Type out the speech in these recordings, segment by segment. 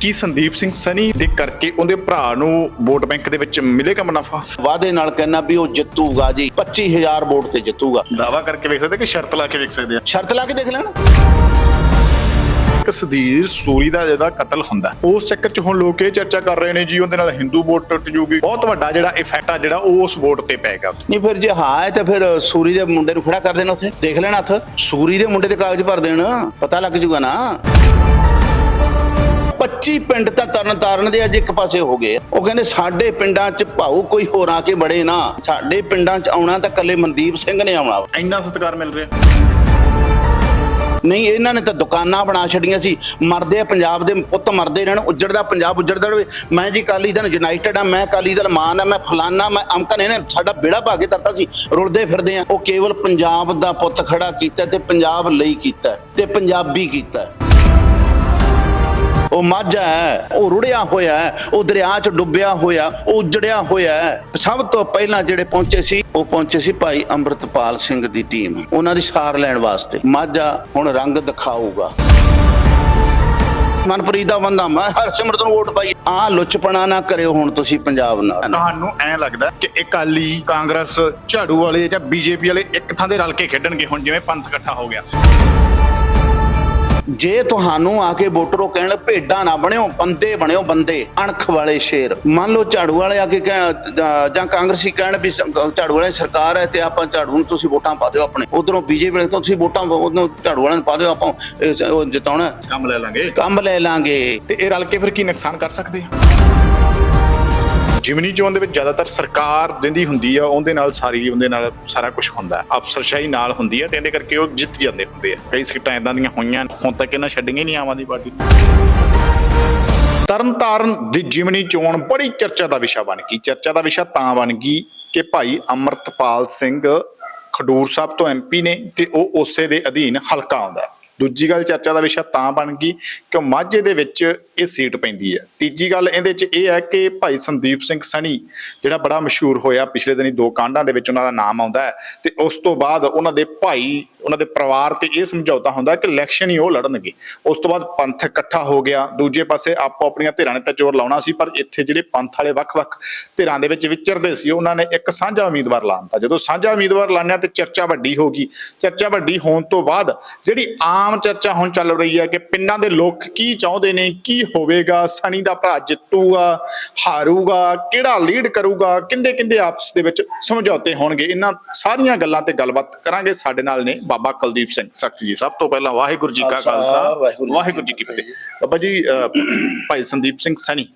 ਕੀ ਸੰਦੀਪ ਸਿੰਘ ਸਨੀ ਦੇ ਕਰਕੇ ਉਹਦੇ ਭਰਾ ਨੂੰ ਵੋਟ ਬੈਂਕ ਦੇ ਵਿੱਚ ਮਿਲੇਗਾ ਮੁਨਾਫਾ? ਵਾਅਦੇ ਨਾਲ ਕਹਿਣਾ ਵੀ ਉਹ ਜਿੱਤੂਗਾ ਜੀ 25000 ਵੋਟ ਤੇ ਜਿੱਤੂਗਾ। ਦਾਵਾ ਕਰਕੇ ਵੇਖ ਸਕਦੇ ਕਿ ਸ਼ਰਤ ਲਾ ਕੇ ਵੇਖ ਸਕਦੇ ਆ ਸ਼ਰਤ ਲਾ ਕੇ ਦੇਖ ਲੈਣ। ਸਦੀਰ ਸੂਰੀ ਦਾ ਜਿਹਦਾ ਕਤਲ ਹੁੰਦਾ ਉਸ ਚੱਕਰ 'ਚ ਹੁਣ ਲੋਕ ਇਹ ਚਰਚਾ ਕਰ ਰਹੇ ਨੇ ਜੀ ਉਹਦੇ ਨਾਲ ਹਿੰਦੂ ਵੋਟ ਟੁੱਟ ਜੂਗੀ। ਬਹੁਤ ਵੱਡਾ ਜਿਹੜਾ ਇਫੈਕਟ ਆ ਜਿਹੜਾ ਉਸ ਵੋਟ ਤੇ ਪੈਗਾ ਨਹੀਂ ਫਿਰ ਜੇ ਹਾਂ ਹੈ ਤਾਂ ਫਿਰ ਸੂਰੀ ਦੇ ਮੁੰਡੇ ਨੂੰ ਖੜਾ ਕਰ ਦੇਣਾ ਉੱਥੇ। ਦੇਖ ਲੈਣਾ ਹੱਥ। ਸੂਰੀ ਦੇ ਮੁੰਡੇ ਦੇ ਕਾਗਜ਼ ਭਰ ਦੇਣ। ਪਤਾ ਲੱਗ ਜੂਗਾ ਨਾ। 25 ਪਿੰਡ ਤਾਂ ਤਰਨ ਤਾਰਨ ਦੇ ਅੱਜ ਇੱਕ ਪਾਸੇ ਹੋ ਗਏ। ਉਹ ਕਹਿੰਦੇ ਸਾਡੇ ਪਿੰਡਾਂ 'ਚ ਭਾਊ ਕੋਈ ਹੋਰ ਆ ਕੇ ਬੜੇ ਨਾ। ਸਾਡੇ ਪਿੰਡਾਂ 'ਚ ਆਉਣਾ ਤਾਂ ਕੱਲੇ ਮਨਦੀਪ ਸਿੰਘ ਨੇ ਆਉਣਾ। ਇੰਨਾ ਸਤਿਕਾਰ ਮਿਲ ਰਿਹਾ। ਨਹੀਂ ਇਹਨਾਂ ਨੇ ਤਾਂ ਦੁਕਾਨਾਂ ਬਣਾ ਛੱਡੀਆਂ ਸੀ। ਮਰਦੇ ਆ ਪੰਜਾਬ ਦੇ ਪੁੱਤ ਮਰਦੇ ਰਹਿਣ ਉੱਜੜਦਾ ਪੰਜਾਬ ਉੱਜੜਦਾ ਰਹੇ। ਮੈਂ ਜੀ ਕਾਲੀ ਦਲ ਯੂਨਾਈਟਿਡ ਆ ਮੈਂ ਕਾਲੀ ਦਲ ਮਾਨ ਆ ਮੈਂ ਫਲਾਨਾ ਮੈਂ ਅਮਕਨ ਇਹਨੇ ਸਾਡਾ ਬੇੜਾ ਕੇ ਤਰਤਾ ਸੀ। ਰੁਲਦੇ ਫਿਰਦੇ ਆ। ਉਹ ਕੇਵਲ ਪੰਜਾਬ ਦਾ ਪੁੱਤ ਖੜਾ ਕੀਤਾ ਤੇ ਪੰਜਾਬ ਲਈ ਕੀਤਾ ਤੇ ਪੰਜਾਬੀ ਕੀਤਾ। ਉਹ ਮਾਝਾ ਹੈ, ਉਹ ਰੁੜਿਆ ਹੋਇਆ ਹੈ, ਉਹ ਦਰਿਆ 'ਚ ਡੁੱਬਿਆ ਹੋਇਆ, ਉਹ ਉਜੜਿਆ ਹੋਇਆ ਹੈ। ਸਭ ਤੋਂ ਪਹਿਲਾਂ ਜਿਹੜੇ ਪਹੁੰਚੇ ਸੀ, ਉਹ ਪਹੁੰਚੇ ਸੀ ਭਾਈ ਅੰਮ੍ਰਿਤਪਾਲ ਸਿੰਘ ਦੀ ਟੀਮ। ਉਹਨਾਂ ਦੀ ਸਾਰ ਲੈਣ ਵਾਸਤੇ। ਮਾਝਾ ਹੁਣ ਰੰਗ ਦਿਖਾਊਗਾ। ਮਨਪ੍ਰੀਤ ਦਾ ਬੰਦਾ, ਮੈਂ ਹਰਸਿਮਰਤ ਨੂੰ ਵੋਟ ਪਾਈ। ਆ ਲੁੱਚਪਣਾ ਨਾ ਕਰਿਓ ਹੁਣ ਤੁਸੀਂ ਪੰਜਾਬ ਨਾਲ। ਤੁਹਾਨੂੰ ਐ ਲੱਗਦਾ ਕਿ ਅਕਾਲੀ ਕਾਂਗਰਸ ਝਾੜੂ ਵਾਲੇ ਜਾਂ ਬੀਜੇਪੀ ਵਾਲੇ ਇੱਕ ਥਾਂ ਤੇ ਰਲ ਕੇ ਖੇਡਣਗੇ ਹੁਣ, ਜਿਵੇਂ ਪੰਥ ਇਕੱਠਾ ਹੋ ਗਿਆ। ਜੇ ਤੁਹਾਨੂੰ ਆ ਕੇ ਵੋਟਰੋ ਕਹਿਣ ਭੇਡਾਂ ਨਾ ਬਣਿਓ ਬੰਦੇ ਬਣਿਓ ਬੰਦੇ ਅਣਖ ਵਾਲੇ ਸ਼ੇਰ। ਮੰਨ ਲਓ ਝਾੜੂ ਵਾਲੇ ਆ ਕੇ ਕਹਿਣ ਜਾਂ- ਕਾਂਗਰਸੀ ਕਹਿਣ ਵੀ ਝਾੜੂ ਵਾਲੇ ਸਰਕਾਰ ਹੈ ਤੇ ਆਪਾਂ ਝਾੜੂ ਨੂੰ ਤੁਸੀਂ ਵੋਟਾਂ ਪਾ ਦਿਓ ਆਪਣੇ। ਉਧਰੋਂ ਬੀਜੇਪੀ ਵਾਲੇ ਤੋਂ ਤੁਸੀਂ ਵੋਟਾਂ ਉਹਨੂੰ ਝਾੜੂ ਵਾਲਿਆਂ ਨੂੰ ਪਾ ਦਿਓ ਆਪਾਂ ਜਿਤਾਉਣਾ ਕੰਮ ਲੈ ਲਾਂਗੇ। ਕੰਮ ਲੈ ਲਾਂਗੇ। ਤੇ ਇਹ ਰਲ ਕੇ ਫਿਰ ਕੀ ਨੁਕਸਾਨ ਕਰ ਸਕਦੇ ਆ? ਜਿਮਨੀ ਚੋਣ ਦੇ ਵਿੱਚ ਜ਼ਿਆਦਾਤਰ ਸਰਕਾਰ ਜਿੰਦੀ ਹੁੰਦੀ ਆ, ਉਹਦੇ ਨਾਲ ਸਾਰੀ, ਉਹਦੇ ਨਾਲ ਸਾਰਾ ਕੁਝ ਹੁੰਦਾ ਅਫਸਰਸ਼ਾਹੀ ਨਾਲ ਹੁੰਦੀ ਆ ਤੇ ਇਹਦੇ ਕਰਕੇ ਉਹ ਜਿੱਤ ਜਾਂਦੇ ਹੁੰਦੇ ਆ। ਕਈ ਸੀਟਾਂ ਇਦਾਂ ਦੀਆਂ ਹੋਈਆਂ, ਹੁਣ ਤੱਕ ਇਹਨਾਂ ਛੱਡੀਆਂ ਹੀ ਨਹੀਂ ਆਮ ਆਦਮੀ ਪਾਰਟੀ ਤਰਨਤਾਰਨ ਦੀ ਜਿਮਨੀ ਚੋਣ ਬੜੀ ਚਰਚਾ ਦਾ ਵਿਸ਼ਾ ਬਣ ਗਈ। ਚਰਚਾ ਦਾ ਵਿਸ਼ਾ ਤਾਂ ਬਣ ਗਈ ਕਿ ਭਾਈ ਅਮਰਤਪਾਲ ਸਿੰਘ ਖਡੂਰ ਸਾਹਿਬ ਤੋਂ ਐਮਪੀ ਨੇ ਤੇ ਉਹ ਉਸੇ ਦੇ ਅਧੀਨ ਹਲਕਾ ਆਉਂਦਾ ਦੂਜੀ ਗੱਲ ਚਰਚਾ ਦਾ ਵਿਸ਼ਾ ਤਾਂ ਬਣ ਗਈ ਕਿ ਮਾਝੇ ਦੇ ਵਿੱਚ ਇਹ ਸੀਟ ਪੈਂਦੀ ਹੈ। ਤੀਜੀ ਗੱਲ ਇਹਦੇ ਵਿੱਚ ਇਹ ਹੈ ਕਿ ਭਾਈ ਸੰਦੀਪ ਸਿੰਘ ਸਣੀ, ਜਿਹੜਾ ਬੜਾ ਮਸ਼ਹੂਰ ਹੋਇਆ ਪਿਛਲੇ ਦਿਨੀ ਦੋ ਕਾਂਡਾਂ ਦੇ ਵਿੱਚ ਉਹਨਾਂ ਦਾ ਨਾਮ ਆਉਂਦਾ ਹੈ ਤੇ ਉਸ ਤੋਂ ਬਾਅਦ ਉਹਨਾਂ ਦੇ ਭਾਈ, ਉਹਨਾਂ ਦੇ ਪਰਿਵਾਰ ਤੇ ਇਹ ਸਮਝੌਤਾ ਹੁੰਦਾ ਕਿ ਇਲੈਕਸ਼ਨ ਹੀ ਉਹ ਲੜਨਗੇ। ਉਸ ਤੋਂ ਬਾਅਦ ਪੰਥ ਇਕੱਠਾ ਹੋ ਗਿਆ, ਦੂਜੇ ਪਾਸੇ ਆਪੋ ਆਪਣੀਆਂ ਧਿਰਾਂ ਨੇ ਤਾਂ ਜ਼ੋਰ ਲਾਉਣਾ ਸੀ, ਪਰ ਇੱਥੇ ਜਿਹੜੇ ਪੰਥ ਵਾਲੇ ਵੱਖ-ਵੱਖ ਧਿਰਾਂ ਦੇ ਵਿੱਚ ਵਿਚਰਦੇ ਸੀ, ਉਹਨਾਂ ਨੇ ਇੱਕ ਸਾਂਝਾ ਉਮੀਦਵਾਰ ਲਾਉਂਦਾ ਜਦੋਂ ਸਾਂਝਾ ਉਮੀਦਵਾਰ ਲਾਣਿਆ ਤੇ ਚਰਚਾ ਵੱਡੀ ਹੋ ਗਈ। ਚਰਚਾ ਵੱਡੀ ਹੋਣ ਤੋਂ ਬਾਅਦ ਜਿਹੜੀ ਆਮ ਚਰਚਾ ਹੁਣ ਚੱਲ ਰਹੀ ਹੈ ਕਿ ਪਿੰਡਾਂ ਦੇ ਲੋਕ ਕੀ ਚਾਹੁੰਦੇ ਨੇ ਕੀ ਹੋਵੇਗਾ ਸਣੀ ਦਾ ਭਰਾ ਜਿੱਤੂਗਾ ਹਾਰੂਗਾ ਕਿਹੜਾ ਲੀਡ ਕਰੂਗਾ ਕਿੰਦੇ ਕਿੰਦੇ ਆਪਸ ਦੇ ਵਿੱਚ ਸਮਝੌਤੇ ਹੋਣਗੇ। ਇਹਨਾਂ ਸਾਰੀਆਂ ਗੱਲਾਂ ਤੇ ਗੱਲਬਾਤ ਕਰਾਂਗੇ। ਸਾਡੇ ਨਾਲ ਨੇ ਬਾਬਾ ਕੁਲਦੀਪ ਸਿੰਘ ਸਖਤ ਜੀ। ਸਭ ਤੋਂ ਪਹਿਲਾਂ ਵਾਹਿਗੁਰੂ ਜੀ ਕਾ ਖਾਲਸਾ, ਵਾਹਿਗੁਰੂ ਜੀ ਕੀ ਫਤਿਹ। ਬਾਬਾ ਜੀ ਭਾਈ ਸੰਦੀਪ ਸਿੰਘ ਸਣੀ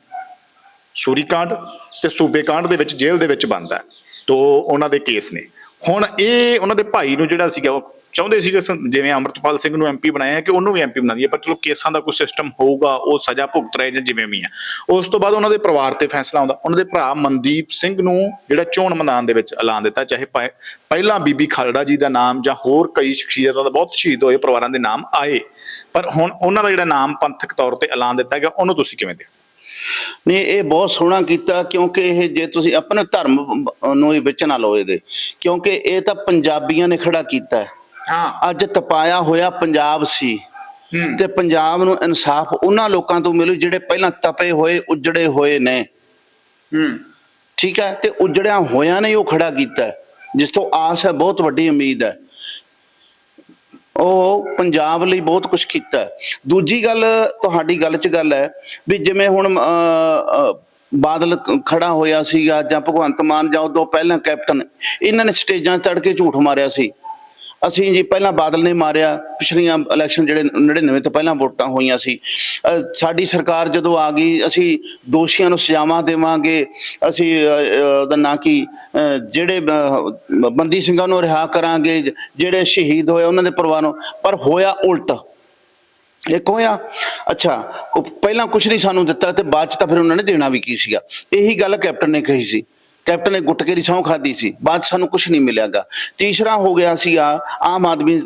ਸੂਰੀ ਕਾਂਡ ਤੇ ਸੂਬੇ ਕਾਂਡ ਦੇ ਵਿੱਚ ਜੇਲ੍ਹ ਦੇ ਵਿੱਚ ਬੰਦ ਹੈ। ਤੋ ਉਹਨਾਂ ਦੇ ਕੇਸ ਨੇ। ਹੁਣ ਇਹ ਉਹਨਾਂ ਦੇ ਭਾਈ ਨੂੰ ਜਿਹੜਾ ਸੀਗਾ, ਉਹ ਚਾਹੁੰਦੇ ਸੀਗੇ ਜਿਵੇਂ ਅਮਰਤਪਾਲ ਸਿੰਘ ਨੂੰ ਐਮਪੀ ਬਣਾਇਆ ਕਿ ਉਹਨੂੰ ਵੀ ਐਮਪੀ ਬਣਾ ਦਈਏ ਪਰ ਚਲੋ ਕੇਸਾਂ ਦਾ ਕੋਈ ਸਿਸਟਮ ਹੋਊਗਾ, ਉਹ ਸਜ਼ਾ ਭੁਗਤ ਰਹੇ ਜਾਂ ਜਿਵੇਂ ਵੀ ਆ ਉਸ ਤੋਂ ਬਾਅਦ ਉਹਨਾਂ ਦੇ ਪਰਿਵਾਰ ਤੇ ਫੈਸਲਾ ਆਉਂਦਾ। ਉਹਨਾਂ ਦੇ ਭਰਾ ਮਨਦੀਪ ਸਿੰਘ ਨੂੰ ਜਿਹੜਾ ਚੋਣ ਮੈਦਾਨ ਦੇ ਵਿੱਚ ਐਲਾਨ ਦਿੱਤਾ, ਚਾਹੇ ਭਾਵੇਂ ਪਹਿਲਾਂ ਬੀਬੀ ਖਾਲੜਾ ਜੀ ਦਾ ਨਾਮ ਜਾਂ ਹੋਰ ਕਈ ਸ਼ਖਸੀਅਤਾਂ ਦਾ ਬਹੁਤ ਸ਼ਹੀਦ ਹੋਏ ਪਰਿਵਾਰਾਂ ਦੇ ਨਾਮ ਆਏ। ਪਰ ਹੁਣ ਉਹਨਾਂ ਦਾ ਜਿਹੜਾ ਨਾਮ ਪੰਥਕ ਤੌਰ ਤੇ ਐਲਾਨ ਦਿੱਤਾ ਗਿਆ, ਉਹਨੂੰ ਤੁਸੀਂ ਕਿਵੇਂ ਦੇ ਨਹੀਂ ਇਹ ਬਹੁਤ ਸੋਹਣਾ ਕੀਤਾ ਕਿਉਂਕਿ ਇਹ ਜੇ ਤੁਸੀਂ ਆਪਣੇ ਧਰਮ ਨੂੰ ਹੀ ਵਿੱਚ ਨਾ ਲਓ ਇਹਦੇ। ਕਿਉਂਕਿ ਇਹ ਤਾਂ ਪੰਜਾਬੀਆਂ ਨੇ ਖੜਾ ਕੀਤਾ ਹੈ। ਅੱਜ ਤਪਾਇਆ ਹੋਇਆ ਪੰਜਾਬ ਸੀ ਤੇ ਪੰਜਾਬ ਨੂੰ ਇਨਸਾਫ ਉਹਨਾਂ ਲੋਕਾਂ ਤੋਂ ਮਿਲੂ ਜਿਹੜੇ ਪਹਿਲਾਂ ਤਪੇ ਹੋਏ ਉਜੜੇ ਹੋਏ ਨੇ। ਹੂੰ। ਠੀਕ ਹੈ? ਤੇ ਉਜੜਿਆ ਹੋਇਆਂ ਨੇ ਉਹ ਖੜਾ ਕੀਤਾ ਜਿਸ ਤੋਂ ਆਸ ਹੈ ਬਹੁਤ ਵੱਡੀ ਉਮੀਦ ਹੈ। ਉਹ ਪੰਜਾਬ ਲਈ ਬਹੁਤ ਕੁਝ ਕੀਤਾ ਦੂਜੀ ਗੱਲ ਤੁਹਾਡੀ ਗੱਲ 'ਚ ਗੱਲ ਹੈ ਵੀ ਜਿਵੇਂ ਹੁਣ ਬਾਦਲ ਕ- ਖੜਾ ਹੋਇਆ ਸੀਗਾ ਜਾਂ ਭਗਵੰਤ ਮਾਨ ਜਾਂ ਉਦੋਂ ਪਹਿਲਾਂ ਕੈਪਟਨ, ਇਹਨਾਂ ਨੇ ਸਟੇਜਾਂ ਚੜ ਕੇ ਝੂਠ ਮਾਰਿਆ ਸੀ। ਅਸੀਂ ਜੀ ਪਹਿਲਾਂ ਬਾਦਲ ਨੇ ਮਾਰਿਆ, ਪਿਛਲੀਆਂ ਇਲੈਕਸ਼ਨ ਜਿਹੜੇ 99 ਤੋਂ ਪਹਿਲਾਂ ਵੋਟਾਂ ਹੋਈਆਂ ਸੀ। ਸਾਡੀ ਸਰਕਾਰ ਜਦੋਂ ਆ ਗਈ, ਅਸੀਂ ਦੋਸ਼ੀਆਂ ਨੂੰ ਸਜ਼ਾਵਾਂ ਦੇਵਾਂਗੇ। ਅਸੀਂ ਉਹਦਾ ਨਾਂ ਕੀ ਜਿਹੜੇ ਬੰਦੀ ਸਿੰਘਾਂ ਨੂੰ ਰਿਹਾ ਕਰਾਂਗੇ, ਜਿਹੜੇ ਸ਼ਹੀਦ ਹੋਏ ਉਹਨਾਂ ਦੇ ਪਰਿਵਾਰ ਨੂੰ। ਪਰ ਹੋਇਆ ਉਲਟ। ਇੱਕ ਹੋਇਆ ਅੱਛਾ ਪਹਿਲਾਂ ਕੁਝ ਨਹੀਂ ਸਾਨੂੰ ਦਿੱਤਾ ਤੇ ਬਾਅਦ ਚ ਤਾਂ ਫਿਰ ਉਹਨਾਂ ਨੇ ਦੇਣਾ ਵੀ ਕੀ ਸੀਗਾ। ਇਹੀ ਗੱਲ ਕੈਪਟਨ ਨੇ ਕਹੀ ਸੀ। ਕੈਪਟਨ ਨੇ ਗੁੱਟ ਕੇ ਦੀ ਸਹੁੰ ਖਾਦੀ ਸੀ ਬਾਅਦ ਸਾਨੂੰ ਕੁਝ ਨਹੀਂ ਮਿਲਿਆਗਾ। ਤੀਸਰਾ ਹੋ ਗਿਆ ਸੀ ਆ ਆਮ ਆਦਮੀ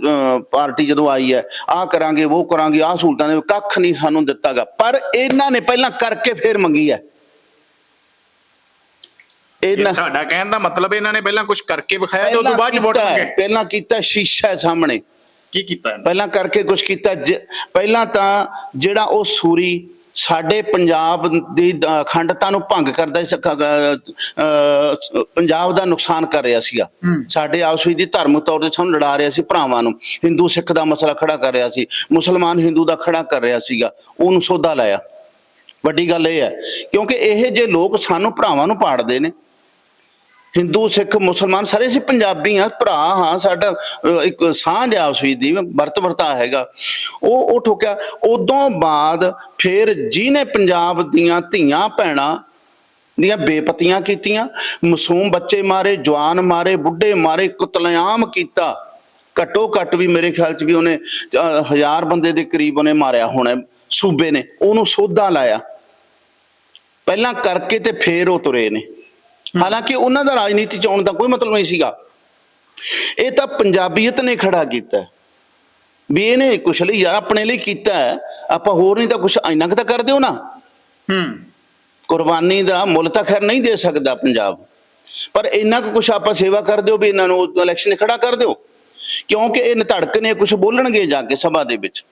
ਪਾਰਟੀ ਜਦੋਂ ਆਈ ਹੈ ਆ ਕਰਾਂਗੇ ਉਹ ਕਰਾਂਗੇ ਆ ਸਹੂਲਤਾਂ ਦੇ ਕੱਖ ਨਹੀਂ ਸਾਨੂੰ ਦਿੱਤਾਗਾ। ਪਰ ਇਹਨਾਂ ਨੇ ਪਹਿਲਾਂ ਕਰਕੇ ਫੇਰ ਮੰਗੀ ਹੈ। ਇਹ ਇਹਨਾਂ ਤੁਹਾਡਾ ਕਹਿਣ ਦਾ ਮਤਲਬ ਇਹਨਾਂ ਨੇ ਪਹਿਲਾਂ ਕੁਝ ਕਰਕੇ ਵਿਖਾਇਆ ਤੇ ਉਸ ਤੋਂ ਬਾਅਦ ਵੋਟ ਮੰਗੇ? ਪਹਿਲਾਂ ਕੀਤਾ ਸ਼ੀਸ਼ਾ ਸਾਹਮਣੇ। ਕੀ ਕੀਤਾ ਪਹਿਲਾਂ ਕਰਕੇ ਕੁਝ ਕੀਤਾ ਪਹਿਲਾਂ ਤਾਂ ਜਿਹੜਾ ਉਹ ਸੂਰੀ ਸਾਡੇ ਪੰਜਾਬ ਦੀ ਅਖੰਡਤਾ ਨੂੰ ਭੰਗ ਕਰਦਾ ਪੰਜਾਬ ਦਾ ਨੁਕਸਾਨ ਕਰ ਰਿਹਾ ਸੀਗਾ। ਸਾਡੇ ਆਪਸ ਵਿੱਚ ਦੀ ਧਾਰਮਿਕ ਤੌਰ ਤੇ ਸਾਨੂੰ ਲੜਾ ਰਿਹਾ ਸੀ ਭਰਾਵਾਂ ਨੂੰ। ਹਿੰਦੂ ਸਿੱਖ ਦਾ ਮਸਲਾ ਖੜਾ ਕਰ ਰਿਹਾ ਸੀ। ਮੁਸਲਮਾਨ ਹਿੰਦੂ ਦਾ ਖੜਾ ਕਰ ਰਿਹਾ ਸੀਗਾ। ਉਹਨੂੰ ਸੋਧਾ ਲਾਇਆ। ਵੱਡੀ ਗੱਲ ਇਹ ਹੈ। ਕਿਉਂਕਿ ਇਹ ਜੇ ਲੋਕ ਸਾਨੂੰ ਭਰਾਵਾਂ ਨੂੰ ਪਾੜਦੇ ਨੇ ਹਿੰਦੂ, ਸਿੱਖ, ਮੁਸਲਮਾਨ ਸਾਰੇ ਅਸੀਂ ਪੰਜਾਬੀ ਹਾਂ, ਭਰਾ ਹਾਂ, ਸਾਡਾ ਇੱਕ ਸਾਂਝ ਆ ਉਸ ਦੀ, ਵਰਤ ਵਰਤਾ ਹੈਗਾ। ਉਹ ਉਹ ਠੋਕਿਆ। ਉਦੋਂ ਬਾਅਦ ਫਿਰ ਜਿਹਨੇ ਪੰਜਾਬ ਦੀਆਂ ਧੀਆਂ ਭੈਣਾਂ ਦੀਆਂ ਬੇਪਤੀਆਂ ਕੀਤੀਆਂ, ਮਾਸੂਮ ਬੱਚੇ ਮਾਰੇ, ਜਵਾਨ ਮਾਰੇ, ਬੁੱਢੇ ਮਾਰੇ, ਕੁਤਲੇਆਮ ਕੀਤਾ ਘੱਟੋ ਘੱਟ ਵੀ ਮੇਰੇ ਖਿਆਲ ਚ ਵੀ ਉਹਨੇ ਹਜ਼ਾਰ ਬੰਦੇ ਦੇ ਕਰੀਬ ਉਹਨੇ ਮਾਰਿਆ ਹੋਣਾ, ਸੂਬੇ ਨੇ। ਉਹਨੂੰ ਸੋਧਾ ਲਾਇਆ। ਪਹਿਲਾਂ ਕਰਕੇ ਤੇ ਫੇਰ ਉਹ ਤੁਰੇ ਨੇ। ਹਾਲਾਂਕਿ ਉਹਨਾਂ ਦਾ ਰਾਜਨੀਤੀ ਚ ਆਉਣ ਦਾ ਕੋਈ ਮਤਲਬ ਨਹੀਂ ਸੀਗਾ। ਇਹ ਤਾਂ ਪੰਜਾਬੀਅਤ ਨੇ ਖੜਾ ਕੀਤਾ। ਵੀ ਇਹਨੇ ਕੁਛ ਲਈ ਯਾਰ ਆਪਣੇ ਲਈ ਕੀਤਾ ਆਪਾਂ ਹੋਰ ਨਹੀਂ ਤਾਂ ਕੁਛ ਇੰਨਾ ਕੁ ਤਾਂ ਕਰ ਦਿਓ ਨਾ। ਹੂੰ। ਕੁਰਬਾਨੀ ਦਾ ਮੁੱਲ ਤਾਂ ਖੈਰ ਨਹੀਂ ਦੇ ਸਕਦਾ ਪੰਜਾਬ। ਪਰ ਇੰਨਾ ਕੁ ਕੁਛ ਆਪਾਂ ਸੇਵਾ ਕਰ ਦਿਓ ਵੀ ਇਹਨਾਂ ਨੂੰ ਇਲੈਕਸ਼ਨ ਖੜਾ ਕਰ ਦਿਓ। ਕਿਉਂਕਿ ਇਹ ਨਧੜਕ ਨੇ ਕੁਝ ਬੋਲਣਗੇ ਜਾ ਕੇ ਸਭਾ ਦੇ ਵਿੱਚ।